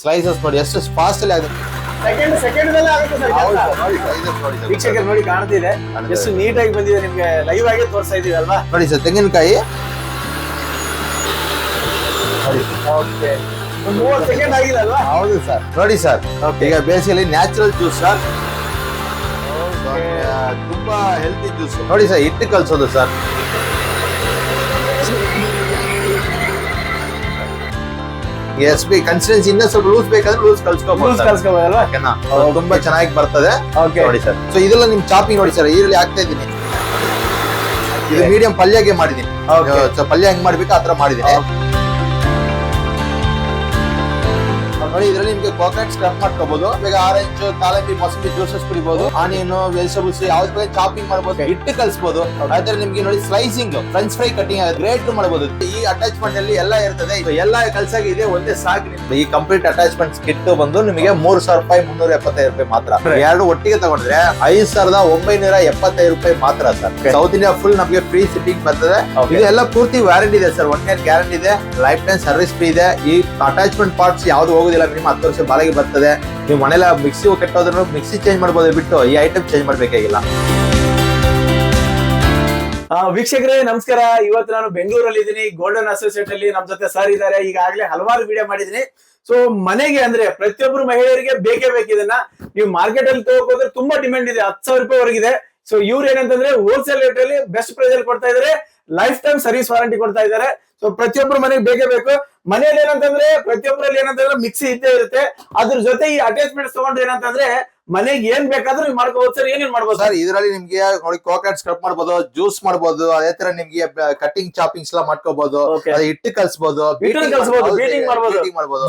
Slices ನೋಡಿ ಎಷ್ಟು fast ಅಲ್ಲಿ ಆಗುತ್ತೆ. ಸೆಕೆಂಡ್ ಸೆಕೆಂಡ್ ಆಗುತ್ತೆ ಸರ್ sir, ನೋಡಿ ಸ್ಲೈಸಸ್ ನೋಡಿ sir. ವೀಕ್ಷಕರು ನೋಡಿ ಕಾಣ್ತಿದೆ. ಕಾಣ್ತಿದೆ. ಎಷ್ಟು ನೀಟಾಗಿ ಬಂದಿದೆ ನಿಮ್ಗೆ ಲೈವ್ ಆಗಿ ತೋರಿಸ್ತಾ ಇದೀವಿ ಅಲ್ವಾ? ನೋಡಿ ಸರ್ ತೆಂಗಿನಕಾಯಿ. ನೋಡಿ. ಓಕೆ. ಒಂದು ಮೂವತ್ತು ಸೆಕೆಂಡ್ ಆಗಿದೆ ಅಲ್ವಾ? ಹೌದು ಸರ್. ನೋಡಿ ಸರ್ Okay. ಈಗ ಬೇಸಿಗೆಲಿ ನ್ಯಾಚುರಲ್ ಜ್ಯೂಸ್ ಸರ್. ತುಂಬಾ ಹೆಲ್ತಿ ಜ್ಯೂಸ್ ನೋಡಿ ಸರ್ ಹಿಟ್ಟು ಕಲ್ಸೋದು ಸರ್. ಎಸ್ ಬಿ ಕನ್ಸಿಸ್ಟೆನ್ಸಿ ಇನ್ನೂ ಸ್ವಲ್ಪ ಲೂಸ್ ಬೇಕಾದ್ರೆ ಲೂಸ್ ಲೂಸ್ ಓಕೆನಾ? ತುಂಬಾ ಚೆನ್ನಾಗಿ ಬರ್ತದೆ. ನೋಡಿ ಸರ್. ಸೊ ಇದೆಲ್ಲ ನಿಮ್ ಚಾಪಿಂಗ್ ನೋಡಿ ಸರ್ ಈರುಳ್ಳಿ ಹಾಕ್ತಾ ಇದ್ದೀನಿ. ಇದು ಮೀಡಿಯಂ ಪಲ್ಯಗೆ ಮಾಡಿದೀನಿ Okay. ಸೊ ಪಲ್ಯ ಹೆಂಗ್ ಮಾಡ್ಬೇಕು ಆತರ ಮಾಡಿದ್ದೀನಿ. ನೋಡಿ ಇದರಲ್ಲಿ ನಿಮಗೆ ಕೋಕೋನಟ್ ಸ್ಕ್ರಬ್ ಮಾಡ್ಕೋಬಹುದು ಈಗ ಆರೆಂಜ್ ತಾಲಂಬಿ ಮೊಸಂಬಿ ಜ್ಯೂಸಸ್ ಕುಡಿಬಹುದು ಆನಿಯನ್ ವೆಜಿಟೇಬಲ್ಸ್ ಯಾವ್ದು ಬೇಕು ಚಾಪಿಂಗ್ ಮಾಡಬಹುದು ಹಿಟ್ಟು ಕಲ್ಸಬಹುದು ಅದ್ರ ನಿಮ್ಗೆ ನೋಡಿ slicing French fry cutting grate ಮಾಡಬಹುದು ಈ ಅಟ್ಯಾಚ್ಮೆಂಟ್ ಅಲ್ಲಿ ಎಲ್ಲ ಇರ್ತದೆ. ಎಲ್ಲ ಕಲ್ಸಾಗಿ ಇದೆ ಒಂದೇ ಸಾಕು ಈ ಕಂಪ್ಲೀಟ್ ಅಟ್ಯಾಚ್ಮೆಂಟ್ ಕಿಟ್ ಬಂದು ನಿಮಗೆ ಮೂರ್ ಸಾವಿರ ರೂಪಾಯಿ ಮುನ್ನೂರ ಎಪ್ಪತ್ತೈದು ರೂಪಾಯಿ ಮಾತ್ರ. ಎರಡು ಒಟ್ಟಿಗೆ ತಗೊಂಡ್ರೆ ಐದ್ ಸಾವಿರದ ಒಂಬೈನೂರ ಎಪ್ಪತ್ತೈದು ರೂಪಾಯಿ ಮಾತ್ರ ಸರ್. ಸೌತ್ ಇಂಡಿಯಾ ಫುಲ್ ನಮಗೆ ಫ್ರೀ ಸಿಟ್ಟಿಂಗ್ ಬರ್ತದೆ. ಇದೆಲ್ಲ ಪೂರ್ತಿ ವ್ಯಾರಂಟಿ ಇದೆ ಸರ್. ಒನ್ ಇಯರ್ ಗ್ಯಾರಂಟಿ ಇದೆ. ಲೈಫ್ ಟೈಮ್ ಸರ್ವಿಸ್ ಫ್ರೀ ಇದೆ. ಈ ಅಟ್ಯಾಚ್ಮೆಂಟ್ ಪಾರ್ಟ್ಸ್ ಯಾವ್ದು ಹೋಗುದಿಲ್ಲ ಮಿನಿಮಮ್ ಹತ್ತು ವರ್ಷ ಬಾಳಿಗೆ ಬರ್ತದೆ, ನೀವು ಮನೆಯಲ್ಲ ಮಿಕ್ಸಿ ಕೆಟ್ಟೋದ್ರೂ ಮಿಕ್ಸಿ ಚೇಂಜ್ ಮಾಡ್ಬೋದು, ಬಿಟ್ಟು ಈ ಐಟಮ್ ಚೇಂಜ್ ಮಾಡಬೇಕಾಗಿಲ್ಲ ವೀಕ್ಷಕರೇ, ನಮಸ್ಕಾರ. ಇವತ್ತು ನಾನು ಬೆಂಗಳೂರಲ್ಲಿ ಇದ್ದೀನಿ. ಗೋಲ್ಡನ್ ಅಸೋಸಿಯೇಟ್ ಅಲ್ಲಿ ನಮ್ ಜೊತೆ ಸರ್ ಇದ್ದಾರೆ. ಈಗಾಗಲೇ ಹಲವಾರು ವಿಡಿಯೋ ಮಾಡಿದೀನಿ ಸೊ ಮನೆಗೆ ಅಂದ್ರೆ ಪ್ರತಿಯೊಬ್ಬರು ಮಹಿಳೆಯರಿಗೆ ಬೇಕೇ ಬೇಕಿದನ್ನ ನೀವು ಮಾರ್ಕೆಟ್ ಅಲ್ಲಿ ತಗೋಕೋದ್ರೆ ತುಂಬಾ ಡಿಮ್ಯಾಂಡ್ ಇದೆ. ಹತ್ತು ಸಾವಿರ ರೂಪಾಯಿ ವರೆಗಿದೆ ಸೊ ಇವ್ರು ಏನಂತಂದ್ರೆ ಹೋಲ್ಸೇಲ್ ರೇಟ್ ಅಲ್ಲಿ ಬೆಸ್ಟ್ ಪ್ರೈಸ್ ಅಲ್ಲಿ ಕೊಡ್ತಾ ಇದಾರೆ ಲೈಫ್ ಟೈಮ್ ಸರ್ವಿಸ್ ವಾರಂಟಿ ಕೊಡ್ತಾ ಇದ್ದಾರೆ. ಸೊ ಪ್ರತಿಯೊಬ್ಬರು ಮನೆಗೆ ಬೇಕೇ ಬೇಕು. ಮನೆಯಲ್ಲಿ ಏನಂತಂದ್ರೆ ಪ್ರತಿಯೊಬ್ಬರಲ್ಲಿ ಏನಂತಂದ್ರೆ ಮಿಕ್ಸಿ ಇದ್ದೇ ಇರುತ್ತೆ. ಅದ್ರ ಜೊತೆ ಈ ಅಟ್ಯಾಚ್ಮೆಂಟ್ಸ್ ತಗೊಂಡ್ರೆ ಏನಂತಂದ್ರೆ ಮನೆಗೆ ಏನ್ ಬೇಕಾದ್ರೂ ನೀವು ಮಾಡ್ಕೋಬಹುದು ಸರ್ ಏನೇನ್ ಮಾಡ್ಬೋದು? ಸರ್ ಇದರಲ್ಲಿ ನಿಮ್ಗೆ ನೋಡಿ ಕೋಕೋನಟ್ ಸ್ಕ್ರಬ್ ಮಾಡ್ಬೋದು ಜ್ಯೂಸ್ ಮಾಡ್ಬೋದು ಅದೇ ತರ ನಿಮ್ಗೆ ಕಟಿಂಗ್ ಚಾಪಿಂಗ್ಸ್ ಎಲ್ಲ ಮಾಡ್ಕೋಬಹುದು Okay. ಅದೇ ಹಿಟ್ಟು ಕಲ್ಸ್ಬೋದು ಹಿಟ್ಟನ್ನ ಕಲ್ಸ್ಬೋದು, beating ಮಾಡ್ಬೋದು.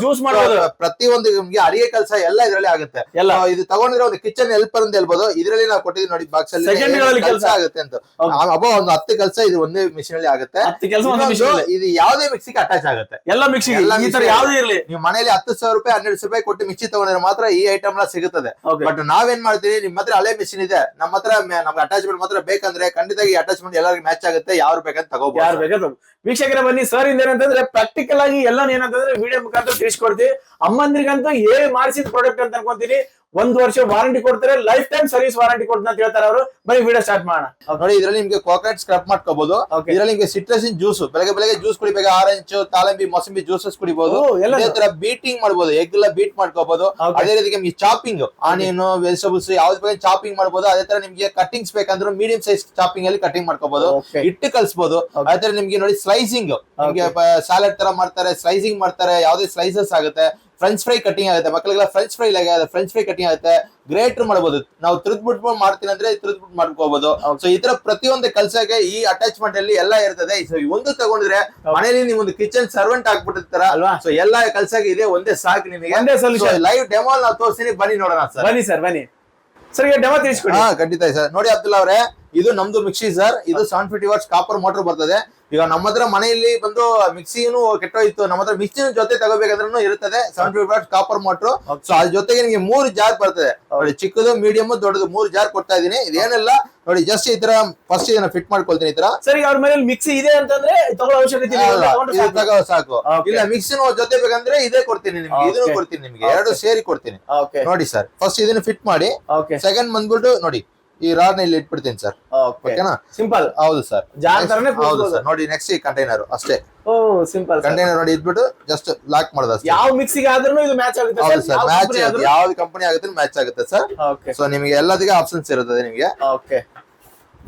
ಪ್ರತಿಯೊಂದು ನಿಮ್ಗೆ ಅಡಿಗೆ ಕೆಲಸ ಎಲ್ಲ ಇದರಲ್ಲಿ ಆಗುತ್ತೆ. ಎಲ್ಲ. ಇದು ತಗೊಂಡಿರೋ ಒಂದು ಕಿಚನ್ ಹೆಲ್ಪರ್ ಅಂತ ಹೇಳ್ಬೋದು. ಇದರಲ್ಲಿ ನಾವು ಕೊಟ್ಟಿದ್ವಿ ನೋಡಿ ಬಾಕ್ಸ್ ಅಲ್ಲಿ Second ಗಳಲ್ಲಿ ಕೆಲಸ ಕೆಲ್ಸ. ಆಗುತ್ತೆ ಅಂತ. ಅಬೋ ಅಬ್ಬ ಒಂದು ಹತ್ತು ಕೆಲಸ ಇದು ಒಂದೇ ಮಿಷಿನ್ ಅಲ್ಲಿ ಆಗುತ್ತೆ. ಹತ್ತು ಕೆಲಸ ಒಂದೇ ಇನ್ನೊಂದು, ಇದು ಯಾವ್ದೇ ಮಿಕ್ಸಿಗೆ ಅಟ್ಯಾಚ್ ಆಗುತ್ತೆ. ಎಲ್ಲ ಮಿಕ್ಸಿಗೆ ಎಲ್ಲ ಈ ತರ. ಯಾವ್ದು ಇರ್ಲಿ. ನೀವು ಮನೇಲಿ ಹತ್ತು ಸಾವಿರ ರೂಪಾಯಿ ಹನ್ನೆರಡು ಸಾವಿರ ರೂಪಾಯಿ ಕೊಟ್ಟು ಮಿಕ್ಸಿ ತಗೊಂಡ್ರೆ ಮಾತ್ರ ಈ ಐಟಮ್ ಎಲ್ಲ ಸಿಗುತ್ತದೆ. ಬಟ್ ನಾವೇನ್ ಮಾಡ್ತೀವಿ? ನಿಮ್ ಹತ್ರ ಹಳೆ ಮಿಷಿನ್ ಇದೆ. ನಮ್ಮ ಹತ್ರ ನಮ್ಗೆ ಅಟ್ಯಾಚ್ಮೆಂಟ್ ಮಾತ್ರ ಬೇಕಂದ್ರೆ ಖಂಡಿತ ಈ ಅಟ್ಯಾಚ್ಮೆಂಟ್ ಎಲ್ಲರಿಗೂ ಮ್ಯಾಚ್ ಆಗುತ್ತೆ. ಯಾರು ಬೇಕಂತ ಯಾರು ತಗೋಬಹುದು ಬೇಕಾದ್ರು. ವೀಕ್ಷಕರ ಬನ್ನಿ. ಸರ್ ಇಂದ ಏನಂತಂದ್ರೆ ಪ್ರಾಕ್ಟಿಕಲ್ ಆಗಿ ಎಲ್ಲ ಏನಂತಂದ್ರೆ ವಿಡಿಯೋ ಮುಖಾಂತರ ತಿಳಿಸ್ಕೊಡ್ತೀವಿ. ಅಮ್ಮಂದ್ರಿಗಂತೂ ಏ ಮಾಡಿಸಿದ ಪ್ರಾಡಕ್ಟ್ ಅಂತ ಅನ್ಕೊಂತೀನಿ. ಒಂದ್ ವರ್ಷ ವಾರಂಟಿ ಕೊಡ್ತಾರೆ ಲೈಫ್ ಟೈಮ್ ಸರ್ವಿಸ್ ವಾರಂಟಿ ಕೊಡ್ತಾರೆ ಅಂತ ಹೇಳ್ತಾರೆ ಅವರು. ಬನ್ನಿ ವಿಡಿಯೋ ಸ್ಟಾರ್ಟ್ ಮಾಡೋಣ. ನೋಡಿ ಇದರಲ್ಲಿ ನಿಮ್ಗೆ ಕೋಕೋನಟ್ ಸ್ಕ್ರಬ್ ಮಾಡ್ಕೋಬಹುದು. ಇದರಲ್ಲಿ ನಿಮಗೆ ಸಿಟ್ರಸ್ ಜ್ಯೂಸ್ ಬೆಳಗ್ಗೆ ಬೆಳಗ್ಗೆ ಜ್ಯೂಸ್ ಕುಡಿಬೇಕು ಆರೆಂಜ್ ತಾಲಂಬಿ ಮೊಸಂಬಿ ಜ್ಯೂಸಸ್ ಕುಡಿಬಹುದು ಎಲ್ಲ ತರ ಬೀಟಿಂಗ್ ಮಾಡಬಹುದು ಎಗ್ ಎಲ್ಲ ಬೀಟ್ ಮಾಡ್ಕೋಬಹುದು ಅದೇ ರೀತಿ ನಿಮ್ಗೆ ಚಾಪಿಂಗ್ ಆನಿಯನ್ ವೆಜಿಟಬಲ್ಸ್ ಯಾವ್ದು ಬೇಕು ಚಾಪಿಂಗ್ ಮಾಡಬಹುದು ಅದೇ ತರ ನಿಮ್ಗೆ ಕಟಿಂಗ್ಸ್ ಬೇಕಂದ್ರೆ ಮೀಡಿಯಂ ಸೈಜ್ ಚಾಪಿಂಗ್ ಅಲ್ಲಿ ಕಟಿಂಗ್ ಮಾಡ್ಕೋಬಹುದು ಇಟ್ಟು ಹಿಟ್ಟು ಕಲ್ಸ್ಬೋದು ಅದೇ ತರ ನಿಮ್ಗೆ ನೋಡಿ ಸ್ಲೈಸಿಂಗ್ ನಿಮ್ಗೆ ಸ್ಯಾಲಡ್ ತರ ಮಾಡ್ತಾರೆ ಸ್ಲೈಸಿಂಗ್ ಮಾಡ್ತಾರೆ ಯಾವ್ದೇ ಸ್ಲೈಸಸ್ ಆಗುತ್ತೆ. ಫ್ರೆಂಚ್ ಫ್ರೈ ಕಟಿಂಗ್ ಆಗುತ್ತೆ. ಮಕ್ಕಳಿಗೆಲ್ಲ ಫ್ರೆಂಚ್ ಫ್ರೈ ಆಗುತ್ತೆ ಫ್ರೆಂಚ್ ಫ್ರೈ ಕಟಿಂಗ್ ಆಗುತ್ತೆ. ಗ್ರೇಟರ್ ಮಾಡಬಹುದು ನಾವು ತಿರುಗ್ ಬಿಟ್ಟು ಮಾಡ್ತೀನಿ ಅಂದ್ರೆ ತಿರುಗ್ ಬಿಟ್ಟು ಮಾಡ್ಕೋಬಹುದು. ಸೊ ಈ ತರ ಪ್ರತಿಯೊಂದು ಕಲ್ಸಕ್ಕೆ ಈ ಅಟ್ಯಾಚ್ಮೆಂಟ್ ಅಲ್ಲಿ ಎಲ್ಲ ಇರ್ತದೆ. ಸೊ ಒಂದು ತಗೊಂಡ್ರೆ ಮನೇಲಿ ನೀವು ಒಂದು ಕಿಚನ್ ಸರ್ವೆಂಟ್ ಆಗ್ಬಿಟ್ಟಿರ್ತಾರ? ಅಲ್ವಾ? ಸೊ ಎಲ್ಲ ಕೆಲಸಕ್ಕೆ ಇದೆ ಒಂದೇ ಸಾಕು ನಿಮಗೆ. ಲೈವ್ ಡೆಮೋ ನಾವು ತೋರಿಸ್ತೀನಿ. ಬನ್ನಿ ನೋಡೋಣ ಸರ್ ಬನ್ನಿ ಸರ್ ಬನ್ನಿ. ಸರ್ ಈಗ ಡೆಮೋ ತಿಳಿಸ್ಕೊಡಿ. ಹಾ ಖಂಡಿತ ಸರ್. ನೋಡಿ ಅಬ್ದುಲ್ಲಾ ಅವರೇ ಇದು ನಮ್ದು ಮಿಕ್ಸಿ ಸರ್ ಇದು seven fifty watts copper motor ಬರ್ತದೆ. ಈಗ ನಮ್ಮ ಹತ್ರ ಮನೆಯಲ್ಲಿ ಬಂದು ಮಿಕ್ಸಿನೂ ಕೆಟ್ಟೋಯ್ತು. ನಮ್ಮ ಹತ್ರ ಮಿಕ್ಸಿನ ಜೊತೆ ತಗೋಬೇಕಾದ್ರೂ ಇರುತ್ತದೆ. Seventy five copper motor so ಅದ್ರ ಜೊತೆಗೆ ನಿಮಗೆ ಮೂರು ಜಾರ್ ಬರ್ತದೆ. ನೋಡಿ ಚಿಕ್ಕದು ಮೀಡಿಯಂ ದೊಡ್ಡದು ಮೂರು ಜಾರ್ ಕೊಡ್ತಾ ಇದೀನಿ ಇದೇನಿಲ್ಲ ನೋಡಿ ಜಸ್ಟ್ ಈ ತರ ಫಸ್ಟ್ ಇದನ್ನ ಫಿಟ್ ಮಾಡ್ಕೊಳ್ತೀನಿ ಈ ತರ. ಸರಿ ಅವ್ರ ಮನೇಲಿ ಮಿಕ್ಸಿ ಇದೆ ಅಂತಂದ್ರೆ ತಗೊಳ್ಳೋ ಅವಶ್ಯಕತೆ ಇಲ್ಲ. ಅಲ್ಲ, ಸಾಕು. ತಗೋ ಸಾಕು. ಇಲ್ಲ ಮಿಕ್ಸಿನ ಜೊತೆ ಬೇಕಂದ್ರೆ ಇದೇ ಕೊಡ್ತೀನಿ ನಿಮ್ಗೆ. ಇದನ್ನು ಕೊಡ್ತೀನಿ ನಿಮ್ಗೆ. ಎರಡು ಸೇರಿ ಕೊಡ್ತೀನಿ. ನೋಡಿ ಸರ್ ಫಸ್ಟ್ ಇದನ್ನ ಫಿಟ್ ಮಾಡಿ. ಸೆಕೆಂಡ್ ಬಂದ್ಬಿಟ್ಟು ನೋಡಿ ಈ ರಾಡ್ ಇಲ್ಲಿ ಇಟ್ಬಿಡ್ತೀನಿ ಸರ್ ಓಕೆ ಓಕೆನಾ ಸಿಂಪಲ್ ಹೌದು ಸರ್ ಹೌದು ಸರ್ ನೋಡಿ ನೆಕ್ಸ್ಟ್ ಈ ಕಂಟೈನರ್ ಅಷ್ಟೇ. ಓ ಸಿಂಪಲ್ ಕಂಟೈನರ್ ನೋಡಿ ಇದ್ಬಿಟ್ಟು ಜಸ್ಟ್ ಲಾಕ್ ಮಾಡೋದು ಅಷ್ಟೇ. ಯಾವ ಮಿಕ್ಸಿಗೆ ಆದ್ರೂ ಇದು ಮ್ಯಾಚ್ ಆಗುತ್ತೆ ಹೌದು ಸರ್ ಮ್ಯಾಚ್ ಯಾವ ಕಂಪನಿ ಆಗುತ್ತೆ ಮ್ಯಾಚ್ ಆಗುತ್ತೆ ಸರ್ ಓಕೆ ಸೊ ನಿಮಗೆ ಎಲ್ಲದಕ್ಕೆ ಆಪ್ಷನ್ಸ್ ಇರುತ್ತದೆ ನಿಮಗೆ. ಓಕೆ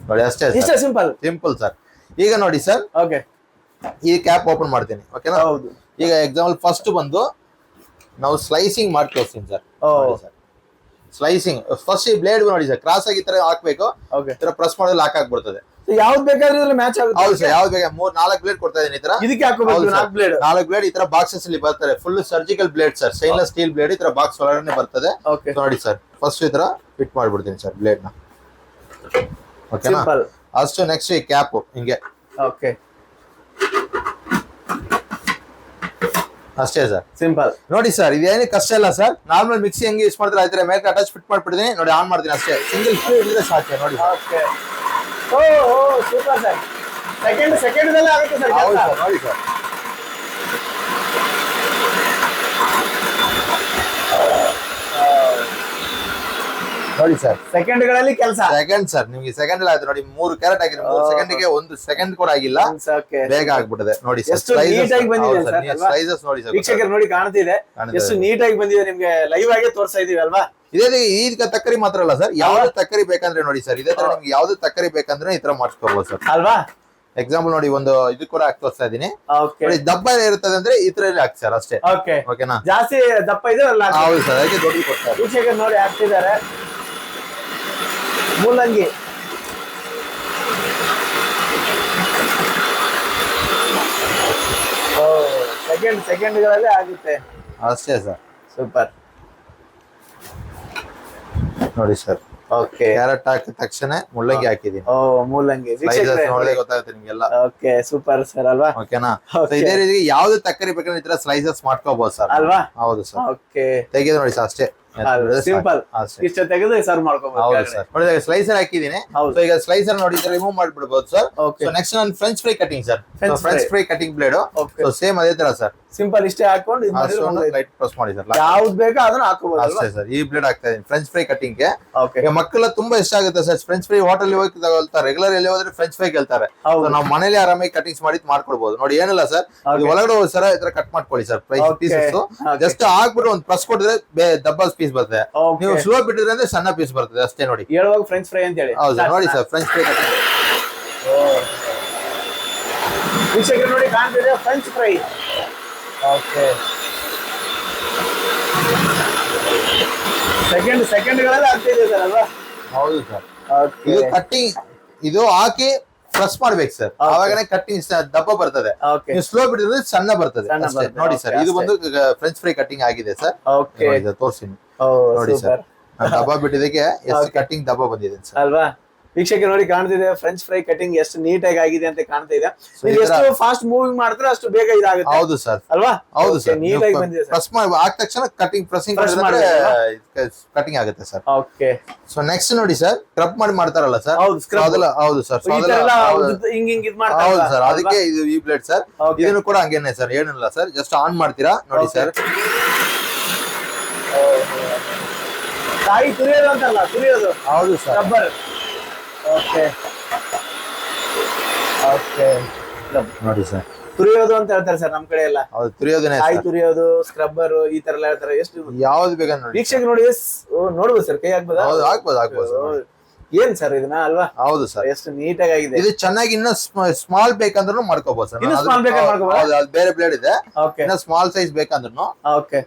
ನೋಡಿ ಅಷ್ಟೇ ಇಷ್ಟ ಸಿಂಪಲ್ ಸಿಂಪಲ್ ಸರ್ ಈಗ ನೋಡಿ ಸರ್ ಓಕೆ ಈ ಕ್ಯಾಪ್ ಓಪನ್ ಮಾಡ್ತೀನಿ. ಓಕೆನಾ ಹೌದು. ಈಗ ಎಕ್ಸಾಂಪಲ್ ಫಸ್ಟ್ ಬಂದು ನಾವು ಸ್ಲೈಸಿಂಗ್ ಮಾಡಿ ತೋರಿಸ್ತೀನಿ sir oh sir slicing first ಈ ಬ್ಲೇಡ್ ನೋಡಿ ಸರ್ ಕ್ರಾಸ್ ಆಗಿ ಈ ತರ ಹಾಕ್ಬೇಕು. ತರ ಪ್ರೆಸ್ ಮಾಡಿದ್ರೆ ಲಾಕ್ ಆಗ್ಬಿಡ್ತದೆ. ಯಾವ್ದು ಬೇಕಾದ್ರೆ ಇದ್ರಲ್ಲಿ ಮ್ಯಾಚ್ ಹೌದು ಆಗುತ್ತೆ ಸರ್ ಯಾವ್ದು ಬೇಕಾ ಮೂರ್ ನಾಲ್ಕು ಬ್ಲೇಡ್ ಕೊಡ್ತಾ ಇದೀನಿ ಈ ತರ. ಇದಕ್ಕೆ ಹಾಕೋಬಹುದು ನಾಲ್ಕು ಬ್ಲೇಡ್ ನಾಲ್ಕು ಬ್ಲೇಡ್ ಈ ತರ ಬಾಕ್ಸಸ್ ಅಲ್ಲಿ ಬರ್ತಾರೆ. Full surgical blade sir stainless steel blade ಈ ತರ ಬಾಕ್ಸ್ ಒಳಗಡೆ ಬರ್ತದೆ. ನೋಡಿ ಸರ್ ಫಸ್ಟ್ ಈ ತರ ಫಿಟ್ ಮಾಡ್ಬಿಡ್ತೀನಿ ಸರ್ ಬ್ಲೇಡ್ನ. ಓಕೆನಾ ಅಷ್ಟು ನೆಕ್ಸ್ಟ್ ಈ ಕ್ಯಾಪ್ ಹಿಂಗೆ. ಓಕೆ ಅಷ್ಟೇ ಸರ್. ಸಿಂಪಲ್ ನೋಡಿ ಸರ್ ಇದೇನು ಕಷ್ಟ ಇಲ್ಲ ಸರ್. ನಾರ್ಮಲ್ ಮಿಕ್ಸಿ ಹೆಂಗೆ ಯೂಸ್ ಮಾಡ್ತಾರೆ ಆಯ್ತಾರೆ ಮೇಲೆ ಅಟ್ಯಾಚ್ ಫಿಟ್ ಮಾಡ್ಬಿಡ್ತೀನಿ. ನೋಡಿ ಆನ್ ಮಾಡ್ತೀನಿ ಅಷ್ಟೇ. ಸಿಂಗಲ್ ಫ್ರೀ ಇಲ್ಲದೆ ಸಾಕು ನೋಡಿ. Super sir. ಸೆಕೆಂಡ್ ಸೆಕೆಂಡ್ ಆಗುತ್ತೆ ಸರ್ ನೋಡಿ ಸರ್. ನೋಡಿ ಸರ್. ಸೆಕೆಂಡ್ಗಳಲ್ಲಿ ಕೆಲಸ. ಸೆಕೆಂಡ್ ಸರ್ ನಿಮ್ಗೆ ಸೆಕೆಂಡ್ ಆಯ್ತು ನೋಡಿ ಮೂರು ಕ್ಯಾರೆಟ್ ಹಾಕಿದ್ರೆ ಮೂರು. ಸೆಕೆಂಡ್ಗೆ ಒಂದು ಸೆಕೆಂಡ್ ಕೂಡ ಆಗಿಲ್ಲ. ಬೇಗ ಆಗ್ಬಿಟ್ಟಿದೆ. ನೋಡಿ ಸರ್? ಸೈಜಸ್ ನೋಡಿ ಸರ್ ವೀಕ್ಷಕರು ನೋಡಿ ಕಾಣ್ತಿದೆ. ಎಷ್ಟು ನೀಟಾಗಿ ಬಂದಿದೆ ನಿಮ್ಗೆ. ಲೈವ್ ಆಗಿ ತೋರಿಸ್ತಾ ಇದೀವಿ ಅಲ್ವಾ? ಇದೇ ಈಗ ತಕ್ಕರಿ ಮಾತ್ರ ಅಲ್ಲ ಸರ್ ಯಾವ್ದು ತಕ್ಕರಿ ಬೇಕಂದ್ರೆ ನೋಡಿ ಸರ್ ಇದೇ ತರ ನಿಮ್ಗೆ ಯಾವ್ದು ತಕ್ಕರಿ ಬೇಕಂದ್ರೆ ಈ ತರ ಮಾಡಿಸ್ಕೋಬಹುದು ಸರ್. ಅಲ್ವಾ? ಎಕ್ಸಾಂಪಲ್ ನೋಡಿ ಒಂದು ಇದು ಕೂಡ ಹಾಕಿ ತೋರಿಸ್ತಾ ಇದೀನಿ. ನೋಡಿ ದಪ್ಪ ಇರ್ತದೆ ಅಂದ್ರೆ ಈ ತರ ಹಾಕಿ ಸರ್ ಅಷ್ಟೇ. ಓಕೆ ಓಕೆನಾ ಜಾಸ್ತಿ ದಪ್ಪ ಇದೆ ಹೌದು ಸರ್ ಅದಕ್ಕೆ ದೊಡ್ಡ ಕೊಡ್ತಾರೆ ನೋಡಿ ಹಾಕ್ತಿದ್ದಾರೆ. ಮೂಲಂಗಿ. ಸೆಕೆಂಡ್ ಸೆಕೆಂಡ್ಗಳಲ್ಲಿ ಆಗುತ್ತೆ. ಅಷ್ಟೇ ಸರ್. ಸೂಪರ್ ನೋಡಿ ಸರ್. ಓಕೆ ಕ್ಯಾರೆಟ್ ಹಾಕಿದ ತಕ್ಷಣ ಮುಳ್ಳಂಗಿ ಹಾಕಿದೀನಿ ಓ ಮೂಲಂಗಿ. ಸ್ಲೈಸಸ್ ಗೊತ್ತಾಗುತ್ತೆ ನಿಮ್ಗೆಲ್ಲ. ಓಕೆ ಸೂಪರ್ ಸರ್ ಅಲ್ವಾ? ಓಕೆನಾ ಇದೇ ರೀತಿ ಯಾವ್ದು ತಕ್ಕರಿ ಬೇಕಂದ್ರೆ ಈ ತರ ಸ್ಲೈಸಸ್ ಮಾಡ್ಕೋಬಹುದು ಸರ್. ಅಲ್ವಾ? ಹೌದು ಸರ್. ಓಕೆ ತೆಗೆದು ನೋಡಿ ಸರ್ ಅಷ್ಟೇ. ಸಿಂಪಲ್ ಇಷ್ಟ ತೆಗೆದು ಸರ್ವ್ ಮಾಡ್ಕೋಬಹುದು ಹೌದು ಸರ್. ನೋಡಿ ಸ್ಲೈಸರ್ ಹಾಕಿದೀನಿ. ಸೊ ಈಗ ಸ್ಲೈಸರ್ ನೋಡಿ ರಿಮೂವ್ ಮಾಡ್ಬಿಡ್ಬೋದು ಸರ್. ನೆಕ್ಸ್ಟ್ ನಾನು French fry cutting sir French. Fry cutting blade. So same ಅದೇ ತರ ಸರ್ ಸಿಂಪಲ್ ಇಷ್ಟೇ ಹಾಕೊಂಡು ಲೈಟ್ ಪ್ರೆಸ್ ಮಾಡಿ ಸರ್ ಯಾವ್ದು ಬೇಕೋ ಅದನ್ನ ಹಾಕೋಬಹುದು ಅಷ್ಟೇ ಸರ್ ಈ ಬ್ಲೇಡ್ ಇದೀನಿ. ಫ್ರೆಂಚ್ ಫ್ರೈ ಕಟಿಂಗ್ಗೆ. ಈಗ ಮಕ್ಕಳ ತುಂಬಾ ಇಷ್ಟ ಆಗುತ್ತೆ ಸರ್ ಫ್ರೆಂಚ್ ಫ್ರೈ ಹೋಟೆಲ್ ಹೋಗಿ ತಗೊಳ್ತಾರೆ ರೆಗ್ಯುಲರ್ ಎಲ್ಲಿ ಹೋದ್ರೆ ಫ್ರೆಂಚ್ ಫ್ರೈ ಕೇಳ್ತಾರೆ. ನಾವು ಮನೇಲಿ ಆರಾಮಾಗಿ ಕಟಿಂಗ್ಸ್ ಮಾಡಿ ಮಾಡ್ಕೊಡ್ಬೋದು. ನೋಡಿ ಏನಿಲ್ಲ ಸರ್. ಒಳಗಡೆ ಸರ ಈ ತರ ಕಟ್ ಮಾಡ್ಕೊಳ್ಳಿ ಸರ್ ಪ್ರೈಸ್. ಪೀಸಸ್ ಜಸ್ಟ್ ಹಾಕ್ಬಿಟ್ಟು ಒಂದು ಪ್ರೆಸ್ ಕೊಟ್ಟಿದ್ರೆ ಡಬ್ಬಲ್ ಪೀಸ್ ಬರ್ತದೆ ನೀವು ಸ್ಲೋ ಬಿಟ್ಟಿದ್ರೆ ಅಂದ್ರೆ ಸಣ್ಣ ಪೀಸ್ ಬರ್ತದೆ ಅಷ್ಟೇ ನೋಡಿ. ಹೇಳುವಾಗ ಫ್ರೆಂಚ್ ಫ್ರೈ ಅಂತ ಹೇಳಿ ಹೌದು ನೋಡಿ ಸರ್ ಫ್ರೆಂಚ್ ಫ್ರೈ ವೀಕ್ಷಕರು ನೋಡಿ ಕಾಣ್ತಿದೆ ಫ್ರೆಂಚ್ ಫ್ರೈ ಓಕೆ. ಸೆಕೆಂಡ್ ಸೆಕೆಂಡ್ಗಳಲ್ಲಿ ಆಗ್ತಿದೆ ಸರ್ ಅಲ್ವಾ? ಹೌದು ಸರ್. ಇದು ಕಟ್ಟಿಂಗ್ ಇದು ಹಾಕಿ ಪ್ರೆಸ್ ಮಾಡ್ಬೇಕು ಸರ್. ಅವಾಗನೇ ಕಟ್ಟಿಂಗ್ ದಪ್ಪ ಬರ್ತದೆ. ಸ್ಲೋ ಬಿಡಿದ್ರೆ ಸಣ್ಣ ಬರ್ತದೆ. ನೋಡಿ ಸರ್ ಇದು ಒಂದು ಬಂದು ಫ್ರೆಂಚ್ ಫ್ರೈ ಕಟ್ಟಿಂಗ್ ಆಗಿದೆ ಸರ್. ಓಕೆ ತೋರಿಸ್ತೀನಿ. ಓ ನೋಡಿ ಸರ್. ಸೂಪರ್ ದಬ್ಬ ಬಿಟ್ಟಿದ್ದಕ್ಕೆ ಎಷ್ಟು. ಕಟ್ಟಿಂಗ್ ದಬ್ಬ ಬಂದಿದೆ ಸರ್. ಅಲ್ವಾ? ವೀಕ್ಷಕರು ನೋಡಿ ಕಾಣ್ತಿದೆ ಫ್ರೆಂಚ್ ಫ್ರೈ ಕಟಿಂಗ್ ಎಷ್ಟು ನೀಟಾಗಿ ಆಗಿದೆ ಅಂತ ಕಾಣ್ತಿದೆ. ನೀವು ಎಷ್ಟು ಫಾಸ್ಟ್ ಮೂವಿಂಗ್ ಮಾಡಿದ್ರೆ ಅಷ್ಟು ಬೇಗ ಇದಾಗುತ್ತೆ. ಹೌದು ಸರ್. ಅಲ್ವಾ? ಹೌದು ಸರ್. ನೀಟಾಗಿ ಬಂದಿದೆ ಪ್ರೆಸ್ ಆದ ತಕ್ಷಣ ಕಟಿಂಗ್ ಪ್ರೆಸಿಂಗ್ ಕಟಿಂಗ್ ಆಗುತ್ತೆ ಸರ್. ಓಕೆ ಸೊ ನೆಕ್ಸ್ಟ್ ನೋಡಿ ಸರ್ ಸ್ಕ್ರಬ್ ಮಾಡಿ ಮಾಡ್ತಾರಲ್ಲ ಸರ್? ಹೌದು. ಅದೆಲ್ಲ ಹೌದು ಸರ್. ಸೊ ಉದ್ದುದ್ದು ಹಿಂಗ್ ಹಿಂಗ್ ಇದು ಮಾಡ್ತಾರೆ ಹೌದು ಸರ್. ಅದಕ್ಕೆ ಇದು ಈ ಪ್ಲೇಟ್ ಸರ್. ಇದನ್ನು ಕೂಡ ಹಂಗೇನೆ ಸರ್. ಏನಿಲ್ಲ ಸರ್. ಜಸ್ಟ್ ಆನ್ ಮಾಡ್ತೀರಾ? ನೋಡಿ ಸರ್. ಕಾಯಿ ತುರಿಯೋದು ಅಂತಲ್ಲ ತುರಿಯೋದು. ಹೌದು ಸರ್. Rubber okay. ಓಕೆ. ನೋಡಿ ಸರ್. ತುರಿಯೋದು ಅಂತ ಹೇಳ್ತಾರೆ ಸರ್ ನಮ್ ಕಡೆ ಎಲ್ಲ ಹೌದು ತುರಿಯೋದನ್ನೇ ಕಾಯಿ ತುರಿಯೋದು ಸ್ಕ್ರಬ್ಬರ್ ಈ ತರ ಎಲ್ಲ ಹೇಳ್ತಾರೆ. ಎಷ್ಟು ಯಾವ್ದು ಬೇಕು ನೋಡಿ ವೀಕ್ಷಕ ನೋಡಿ ಓ, ನೋಡ್ಬೋದು ಸರ್ ಕೈ ಹಾಕ್ಬೋದಾ? ಹೌದು ಹಾಕ್ಬೋದು ಹಾಕ್ಬೋದು ಓ, ಏನ್ ಸರ್ ಇದನ್ನ ಅಲ್ವಾ? ಹೌದು ಸರ್. ಎಷ್ಟು ನೀಟಾಗಿ ಆಗಿದೆ ಇದು ಚೆನ್ನಾಗಿ ಇನ್ನ ಸ್ಮಾಲ್ ಬೇಕಂದ್ರೂ ಮಾಡ್ಕೋಬಹುದು ಸರ್. ಇನ್ನು small ಬೇಕಾದ್ರೆ ಮಾಡ್ಕೋಬೋದಾ? ಅದು ಬೇರೆ ಬ್ಲೇಡ್ ಇದೆ. ಓಕೆ. ಇನ್ನ ಸ್ಮಾಲ್ ಸೈಜ್ ಬೇಕಂದ್ರೂ ಓಕೆ.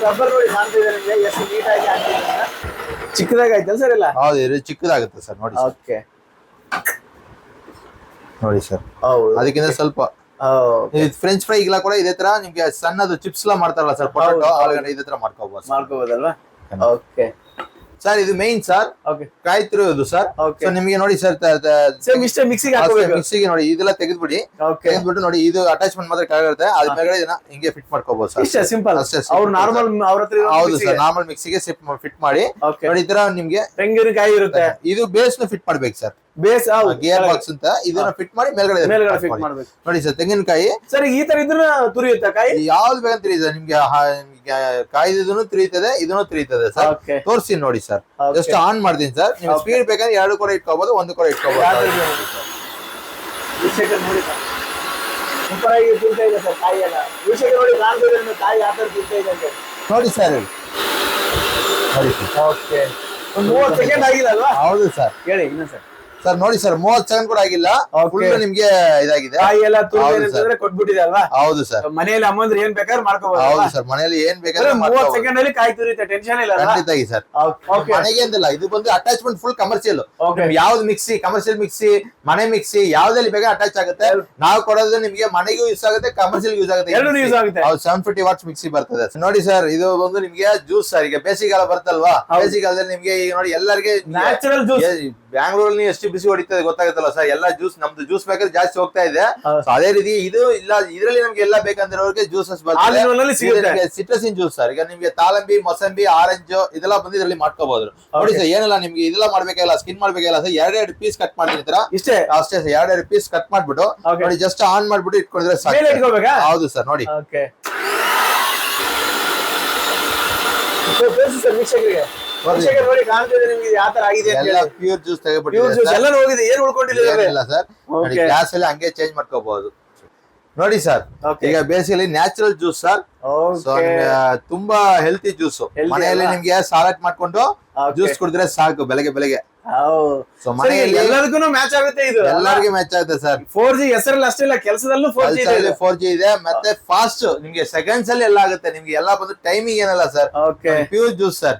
ನೋಡಿ ಸ್ಕ್ರಬ್ಬರ್ ನೋಡಿ ಕಾಣ್ತಿದೆ ನಿಮಗೆ ಎಷ್ಟು ನೀಟಾಗಿ ಹಾಕಿದೆ ಚಿಕ್ಕದಾಗಿ ಆಯ್ತಲ್ಲ ಸರ್ ಎಲ್ಲ? ಹೌದು ಇದು ಚಿಕ್ಕದಾಗುತ್ತೆ ಸರ್ ನೋಡಿ ಸರ್ ಓಕೆ. ನೋಡಿ ಸರ್ ಹೌದು. ಅದಕ್ಕಿಂತ ಸ್ವಲ್ಪ. ಫ್ರೆಂಚ್ ಫ್ರೈ ಇಲ್ಲ ಕೂಡ ಇದೇ ತರ ನಿಮ್ಗೆ ಸಣ್ಣದು ಚಿಪ್ಸ್ ಎಲ್ಲ ಮಾಡ್ತಾರಲ್ಲ ಸರ್ ಪೊಟಾಟೋ. ಆಲೂಗಡ್ಡೆ ಇದೇ ತರ ಮಾಡ್ಕೋಬಹುದು ಮಾಡ್ಕೋಬೋದಲ್ವಾ? ಓಕೆ. ಸರ್ ಇದು ಮೈನ್ ಸರ್ ಓಕೆ ಕಾಯಿ ತುರಿಯೋದು ಸರ್ ನಿಮಗೆ ನೋಡಿ ಸರ್ ಮಿಕ್ಸಿಗೆ ನೋಡಿ ಇದೆಲ್ಲ ತೆಗೆದ್ಬಿಡಿ. ತೆಗೆದ್ಬಿಟ್ಟು ನೋಡಿ ಇದು ಅಟ್ಯಾಚ್ಮೆಂಟ್ ಮಾತ್ರ ಕೆಳಗಿರುತ್ತೆ ಅದ್ರ ಮೇಲ್ಗಡೆ ಇದನ್ನ ಹಿಂಗೆ ಫಿಟ್ ಮಾಡ್ಕೋಬಹುದು ಸರ್ ಇಷ್ಟೇ ಸಿಂಪಲ್ ಅಷ್ಟೇ ಅವ್ರು ನಾರ್ಮಲ್ ಅವ್ರ ಹತ್ರ ಹೌದು ಸರ್ ನಾರ್ಮಲ್ ಮಿಕ್ಸಿಗೆ ಫಿಟ್ ಮಾಡಿ. ನೋಡಿ ಈ ತರ ನಿಮ್ಗೆ ತೆಂಗಿನಕಾಯಿ ಇರುತ್ತೆ. ಇದು ಬೇಸ್ನ ಫಿಟ್ ಮಾಡ್ಬೇಕು ಸರ್ ಬೇಸ್ ಗೇರ್ ಬಾಕ್ಸ್ ಅಂತ. ಇದನ್ನ ಫಿಟ್ ಮಾಡಿ ಮೇಲ್ಗಡೆ ಮೇಲ್ಗಡೆ ಫಿಟ್ ಮಾಡಿ. ಮಾಡ್ಬೇಕು. ನೋಡಿ ಸರ್ ತೆಂಗಿನಕಾಯಿ ಸರ್ ಈ ತರ ಇದ್ರೆ ತುರಿಯುತ್ತಾ ಕಾಯಿ? ಯಾವ್ದು ಬೇಕಂತ ಸರ್ ನಿಮ್ಗೆ ಕಾಯ್ದಿದನು ತಿರೀತದೆ ಇದನ್ನು ತಿರೀತದೆ ಸರ್ ತೋರಿಸಿ ನೋಡಿ ಸರ್. ಜಸ್ಟ್ ಆನ್ ಮಾಡ್ತೀನಿ ಸರ್ ನಿಮ್ಗೆ. ಸ್ಪೀಡ್ ಬೇಕಂದ್ರೆ ಎರಡು ಕೂಡ ಇಟ್ಕೋಬಹುದು ಒಂದು ಕೂಡ ಇಟ್ಕೋಬಹುದು ನೋಡಿ ಸರ್ ನೋಡಿ ಸರ್ ಹೌದು ಸರ್ ಹೇಳಿ ಇನ್ನೊಂದ್ ಸರ್ ಸರ್ ನೋಡಿ ಸರ್ ಮೂವತ್ ಸೆಕೆಂಡ್ ಕೂಡ ಆಗಿಲ್ಲ. ಫುಲ್ ನಿಮ್ಗೆ ಇದಾಗಿದೆ. ಕಾಯಿ ಎಲ್ಲ ಕೊಟ್ಬಿಟ್ಟಿದೆ ಅಲ್ವಾ? ಹೌದು ಸರ್ ಮನೆಯಲ್ಲಿ ಅಮ್ಮಂದ್ರೆ ಏನ್ ಬೇಕಾದ್ರೆ ಮಾಡ್ಕೋಬಹುದು ಹೌದು ಸರ್ ಮನೆಯಲ್ಲಿ ಏನ್ ಬೇಕಾದ್ರೆ ಮೂವತ್ ಸೆಕೆಂಡ್ ಅಲ್ಲಿ ಕಾಯಿ ತುರಿಯುತ್ತೆ ಟೆನ್ಷನ್ ಇಲ್ಲ ಖಂಡಿತವಾಗಿ ಖಂಡಿತ ಸರ್ ಮನೆಗೆ ಅಂತಿಲ್ಲ ಇದು ಬಂದು ಅಟ್ಯಾಚ್ಮೆಂಟ್ ಫುಲ್ ಕಮರ್ಷಿಯಲ್ ಯಾವ್ದು ಮಿಕ್ಸಿ ಕಮರ್ಷಿಯಲ್ ಮಿಕ್ಸಿ ಮನೆ ಮಿಕ್ಸಿ ಯಾವ್ದಲ್ಲಿ ಬೇಕಾದ್ರೆ ಅಟ್ಯಾಚ್ ಆಗುತ್ತೆ? ನಾವು ಕೊಡೋದು ನಿಮ್ಗೆ ಮನೆಗೂ ಯೂಸ್ ಆಗುತ್ತೆ ಕಮರ್ಷಿಯಲ್ ಯೂಸ್ ಆಗುತ್ತೆ. ಎರಡೂ ಯೂಸ್ ಆಗುತ್ತೆ. ಹೌದು ಸೆವೆನ್ ಫಿಫ್ಟಿ ವಾಟ್ಸ್ ಮಿಕ್ಸಿ ಬರ್ತದೆ ನೋಡಿ ಸರ್ ಇದು ಬಂದು ನಿಮ್ಗೆ ಜ್ಯೂಸ್ ಸರ್ ಈಗ ಬೇಸಿಗೆಗಾಲ ಬರ್ತಲ್ವಾ ಬೇಸಿಗೆ ಬೇಸಿಗೆಗಾಲದಲ್ಲಿ ನಿಮ್ಗೆ ಈಗ ನೋಡಿ ಎಲ್ಲರಿಗೆ ನ್ಯಾಚುರಲ್ ಜ್ಯೂಸ್ ಬ್ಯಾಂಗ್ಳೂರಲ್ಲಿ ಎಷ್ಟು ಬಿಸಿ ಹೊಡಿತದೆ ಗೊತ್ತಾಗುತ್ತಲ್ಲ ಸರ್ ಎಲ್ಲ ಜ್ಯೂಸ್ ನಮ್ದು ಜ್ಯೂಸ್ ಬೇಕಾದ್ರೆ ಜಾಸ್ತಿ ಹೋಗ್ತಾ ಇದೆ. So ಅದೇ ರೀತಿ ಇದು ಇಲ್ಲ ಇದರಲ್ಲಿ ನಮ್ಗೆ ಎಲ್ಲ ಬೇಕಂದ್ರೆ ಜ್ಯೂಸಸ್ ಬರ್ತದೆ. ಸಿಗುತ್ತೆ. ಸಿಟ್ರಸಿನ್ ಜ್ಯೂಸ್ ಸರ್ ಈಗ ನಿಮ್ಗೆ ತಾಲಂಬಿ ಮೊಸಂಬಿ ಆರೆಂಜ್ ಇದೆಲ್ಲ ಬಂದು ಇದರಲ್ಲಿ ಮಾಡ್ಕೋಬಹುದು ನೋಡಿ ಸರ್ ಏನಿಲ್ಲ ನಿಮ್ಗೆ ಇದೆಲ್ಲ ಮಾಡ್ಬೇಕಾಗಿಲ್ಲ ಸ್ಕಿನ್ ಮಾಡ್ಬೇಕಾಗಿಲ್ಲ ಸರ್ ಎರಡೆರಡು ಪೀಸ್ ಕಟ್ ಮಾಡ್ತೀನಿ ಈ ತರ ಇಷ್ಟೇ? ಅಷ್ಟೇ ಸರ್ ಎರಡೆರಡು ಪೀಸ್ ಕಟ್ ಮಾಡ್ಬಿಟ್ಟು Okay. ನೋಡಿ ಜಸ್ಟ್ ಆನ್ ಮಾಡ್ಬಿಟ್ಟು ಇಟ್ಕೊಂಡ್ರೆ ಸಾಕು ಮೇಲೆ sir. ಇಟ್ಕೋಬೇಕಾ? ಹೌದು ಸರ್ ನೋಡಿ. ಓಕೆ ತೋರಿಸಿ ಸರ್ ಮಿಕ್ಸ್ ವೀಕ್ಷಕರು ನೋಡಿ ಕಾಣ್ತಿದೆ ನಿಮ್ಗೆ ಯಾವ ತರ ಆಗಿದೆ ಅಂತ ಎಲ್ಲ ಹೇಳಿ. ಪ್ಯೂರ್ ಜ್ಯೂಸ್ ಎಲ್ಲ ಹೋಗಿದೆ ಏನ್ ಉಳ್ಕೊಂಡಿಲ್ಲ? ಏನಿಲ್ಲ ಸರ್ Okay. ಗ್ಲಾಸ್ ಅಲ್ಲಿ ಹಂಗೆ ಚೇಂಜ್ ಮಾಡ್ಕೋಬಹುದು ನೋಡಿ ಸರ್ ಈಗ ಬೇಸಿಕಲಿ ನ್ಯಾಚುರಲ್ ಜ್ಯೂಸ್ ಸರ್. ತುಂಬಾ ಹೆಲ್ತಿ ಜ್ಯೂಸ್ ಮನೆಯಲ್ಲಿ? ನಿಮ್ಗೆ ಸಾಲಡ್ ಮಾಡ್ಕೊಂಡು. ಜ್ಯೂಸ್ ಕುಡಿದ್ರೆ ಸಾಕು ಬೆಳಗ್ಗೆ ಬೆಳಗ್ಗೆ. ಎಲ್ಲರಿಗೂ ಮ್ಯಾಚ್ ಆಗುತ್ತೆ ಇದು. ಎಲ್ಲರಿಗೆ ಮ್ಯಾಚ್ ಆಗುತ್ತೆ ಸರ್ ಫೋರ್ ಜಿ ಹೆಸರಲ್ಲಿ ಇಲ್ಲ ಕೆಲಸದಲ್ಲೂ ಫೋರ್ ಜಿ ಇದೆ ಫೋರ್ ಜಿ ಇದೆ ಮತ್ತೆ ಫಾಸ್ಟ್ ನಿಮ್ಗೆ ಸೆಕೆಂಡ್ಸ್ ಅಲ್ಲಿ ಎಲ್ಲ ಆಗುತ್ತೆ. ನಿಮ್ಗೆ ಎಲ್ಲ ಬಂದು ಟೈಮಿಂಗ್ ಏನಲ್ಲ sir pure juice sir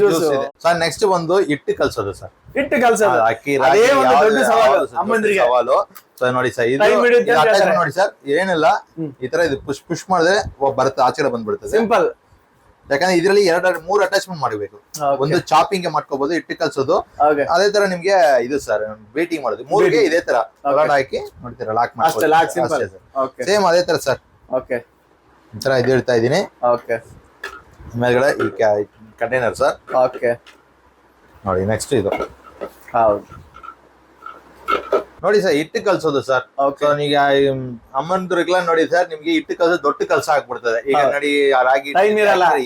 juice ಇದೆ. ಸರ್ ನೆಕ್ಸ್ಟ್ ಒಂದು ಇಟ್ಟು ಕಲ್ಸೋದು ಸರ್ ಇಟ್ಟು ಕೆಲಸ ಅಕ್ಕಿ ಅದೇ ಒಂದು ದೊಡ್ಡ ಸವಾಲು ಅಮ್ಮಂದ್ರಿಗೆ. ಸವಾಲು. ಸೊ ನೋಡಿ ಸರ್ ಇದು. ನೋಡಿ ಸರ್ ಏನಿಲ್ಲ. ಈ ತರ ಇದು ಪುಷ್ ಪುಷ್ ಮಾಡಿದ್ರೆ ಬರುತ್ತೆ ಆಚೆ ಬಂದ್ಬಿಡುತ್ತೆ ಸಿಂಪಲ್ ಯಾಕಂದ್ರೆ ಇದರಲ್ಲಿ ಎರಡು ಮೂರು ಅಟ್ಯಾಚ್ಮೆಂಟ್ ಮಾಡಬೇಕು. ಒಂದು ಚಾಪಿಂಗ್ ಮಾಡ್ಕೋಬಹುದು ಇಟ್ಟು ಕಲ್ಸೋದು. ಅದೇ ತರ ನಿಮ್ಗೆ ಇದು ಸರ್ ಬೇಟಿಂಗ್ ಮಾಡೋದು. ಮೂರಿಗೆ ಇದೇ ತರ. ಹಾಕಿ ನೋಡ್ತೀರಾ ಲಾಕ್ ಓಕೆ ಸೇಮ್ ಅದೇ ತರ ಸರ್. ಓಕೆ ಈ ತರ ಇದು ಹೇಳ್ತಾ ಇದೀನಿ ಓಕೆ ಮೇಲ್ಗಡೆ ಈ ಕಂಟೈನರ್ ಸರ್. ಓಕೆ ನೋಡಿ ನೆಕ್ಸ್ಟ್ ಇದು. ಹೌದು. ನೋಡಿ ಸರ್ ಇಟ್ಟು ಕಲ್ಸೋದು ಸರ್. ಈಗ ಅಮ್ಮಂದ್ರಿಗೆಲ್ಲ ನೋಡಿ ಸರ್ ನಿಮ್ಗೆ ಇಟ್ಟು ಕಲ್ಸೋದು ದೊಡ್ಡ ಕಲ್ಸ ಆಗ್ಬಿಡ್ತದೆ. ಈಗ. ನೋಡಿ ರಾಗಿ.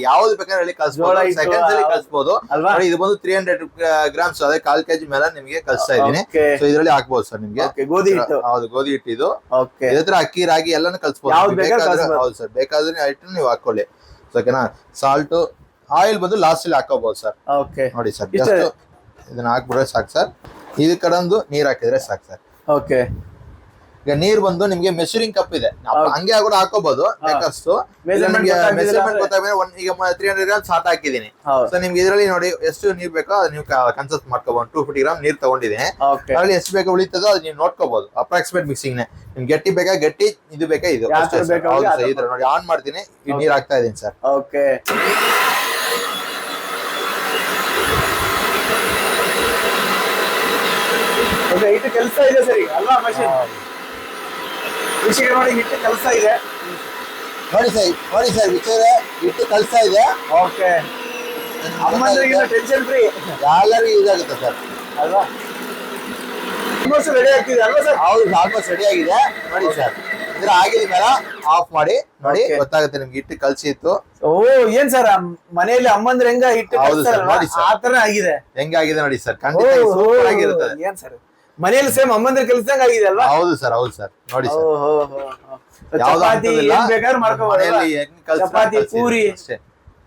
ಯಾವ್ದು ಬೇಕಾದ್ರೆ ಕಲ್ಸ್ಬೋದು. ಸೆಕೆಂಡ್ಸ್ ಅಲ್ಲಿ ಕಲ್ಸ್ಬೋದು. ಅಲ್ವಾ? ನೋಡಿ ಇದು ಬಂದು ತ್ರೀ ಹಂಡ್ರೆಡ್ ಗ್ರಾಮ್ಸ್ ಅದೇ ಕಾಲ್ ಕೆಜಿ ಮೇಲೆ ನಿಮ್ಗೆ ಕಲ್ಸ್ತಾ ಇದೀನಿ. ಸೊ ಇದ್ರಲ್ಲಿ ಹಾಕ್ಬೋದು ಸರ್ ನಿಮ್ಗೆ. ಗೋಧಿ ಹಿಟ್ಟು. ಹೌದು ಗೋಧಿ ಹಿಟ್ಟು ಇದು. ಓಕೆ ಇದ್ರ ಅಕ್ಕಿ ರಾಗಿ ಎಲ್ಲಾನು ಕಲ್ಸ್ಬೋದು. ಹೌದು ಸರ್. ಬೇಕಾದ್ರೆ ಹಿಟ್ಟು ನೀವು ಹಾಕೊಳ್ಳಿ. ಓಕೆನಾ? ಸಾಲ್ಟ್ ಆಯಿಲ್ ಬಂದು ಲಾಸ್ಟ್ ಅಲ್ಲಿ ಹಾಕೋಬಹುದು ಸರ್. ಓಕೆ ನೋಡಿ ಸರ್ ಜಸ್ಟ್ ಇದನ್ನ ಹಾಕ್ಬಿಟ್ರೆ ಸಾಕು ಸರ್. ಇದು ಕಡಂದು ನೀರ್ ಹಾಕಿದ್ರೆ ಸಾಕು ಸರ್. ಓಕೆ ಈಗ ನೀರ್ ಬಂದು ನಿಮ್ಗೆ ಮೆಷರಿಂಗ್ ಕಪ್ ಇದೆ. ಹಂಗೆ ಕೂಡ ಹಾಕೋಬಹುದು ಬೇಕಷ್ಟು ಮೆಷರ್ಮೆಂಟ್ ಗೊತ್ತಾಗ್ಮೇಲೆ ಒಂದ್ ಈಗ ತ್ರೀ ಹಂಡ್ರೆಡ್ ಗ್ರಾಮ್ ಸಾಟ್ ಹಾಕಿದೀನಿ ಸೊ ನಿಮ್ಗೆ ಇದರಲ್ಲಿ ನೋಡಿ ಎಷ್ಟು ನೀರ್ ಬೇಕೋ ಅದು ನೀವು ಕನ್ಸಲ್ಟ್ ಮಾಡ್ಕೋಬಹುದು ಟೂ ಫಿಫ್ಟಿ ಗ್ರಾಮ್ ನೀರ್ ತಗೊಂಡಿದ್ದೀನಿ. ಅಲ್ಲಿ ಅದ್ರಲ್ಲಿ ಎಷ್ಟು ಬೇಕೋ ಉಳಿತದೋ ಅದು ನೀವು ನೋಡ್ಕೋಬಹುದು ಅಪ್ರಾಕ್ಸಿಮೇಟ್ ಮಿಕ್ಸಿಂಗ್ ನೇ. ನಿಮ್ಗೆ ಗಟ್ಟಿ ಬೇಕಾ ಗಟ್ಟಿ ಇದು ಬೇಕಾ ಇದು. ನೋಡಿ. ಆನ್ ಮಾಡ್ತೀನಿ. ನೀರ್ ಹಾಕ್ತಾ ಇದೀನಿ ಸರ್. ಓಕೆ ಓಕೆ ಹಿಟ್ಟು ಕೆಲಸ ಇದೆ ಸರಿ. ಅಲ್ವಾ ಮಷಿನ್ ಕೃಷಿಗೆ ನೋಡಿ ಹಿಟ್ಟು ಕೆಲಸ ಇದೆ. ನೋಡಿ ಸರ್ ನೋಡಿ ಸರ್ ವಿಚಾರ ಇಟ್ಟು ಕೆಲಸ ಇದೆ. ಓಕೆ. ಅಮ್ಮಂದ್ರಿಗಿಂತ ಟೆನ್ಷನ್ ಫ್ರೀ ಯೂಸ್ ಆಗುತ್ತೆ ಸರ್. ಅಲ್ವಾ? ಆಲ್ಮೋಸ್ಟ್ ರೆಡಿ ಆಗ್ತಿದೆ ಅಲ್ವಾ ಸರ್? ಹೌದು ಆಲ್ಮೋಸ್ಟ್ ರೆಡಿ ಆಗಿದೆ. ನೋಡಿ ಸರ್ ಇದ್ರ ಆಗಿದ ಮೇಲೆ ಆಫ್ ಮಾಡಿ ನೋಡಿ ಗೊತ್ತಾಗುತ್ತೆ ನಿಮ್ಗೆ ಹಿಟ್ಟು ಕಲ್ಸಿ ಇತ್ತು. ಓ ಏನ್ ಸರ್ ಮನೆಯಲ್ಲಿ ಅಮ್ಮಂದ್ರೆ ಹೆಂಗ ಹಿಟ್ಟು? ನೋಡಿ ಆ ತರ ಆಗಿದೆ. ಹೆಂಗಾಗಿದೆ ನೋಡಿ ಸರ್ ಖಂಡಿತ ಸೂಪರ್ ಆಗಿರುತ್ತೆ ಏನ್ ಸರ್? ಮನೆಯಲ್ಲಿ ಸೇಮ್ ಅಮ್ಮಂದ್ರ ಕೆಲಸದಂಗ ಆಗಿದೆ ಅಲ್ವಾ? ಹೌದು ಸರ್ ಹೌದು ಸರ್. ನೋಡಿ ಸರ್. ಓಹೋ. ಯಾವ್ದು ಚಪಾತಿ ಅಂತದಿಲ್ಲ. ಏನ್ ಬೇಕಾದ್ರೂ ಮಾಡ್ಕೋಬಹುದು ಮನೆಯಲ್ಲಿ ಹೆಂಗ್ ಕಲ್ಸ್ತಾರೆ ಚಪಾತಿ ಕಲ್ಸಿದ್ದೀನಿ ಪೂರಿ. ಅಷ್ಟೇ.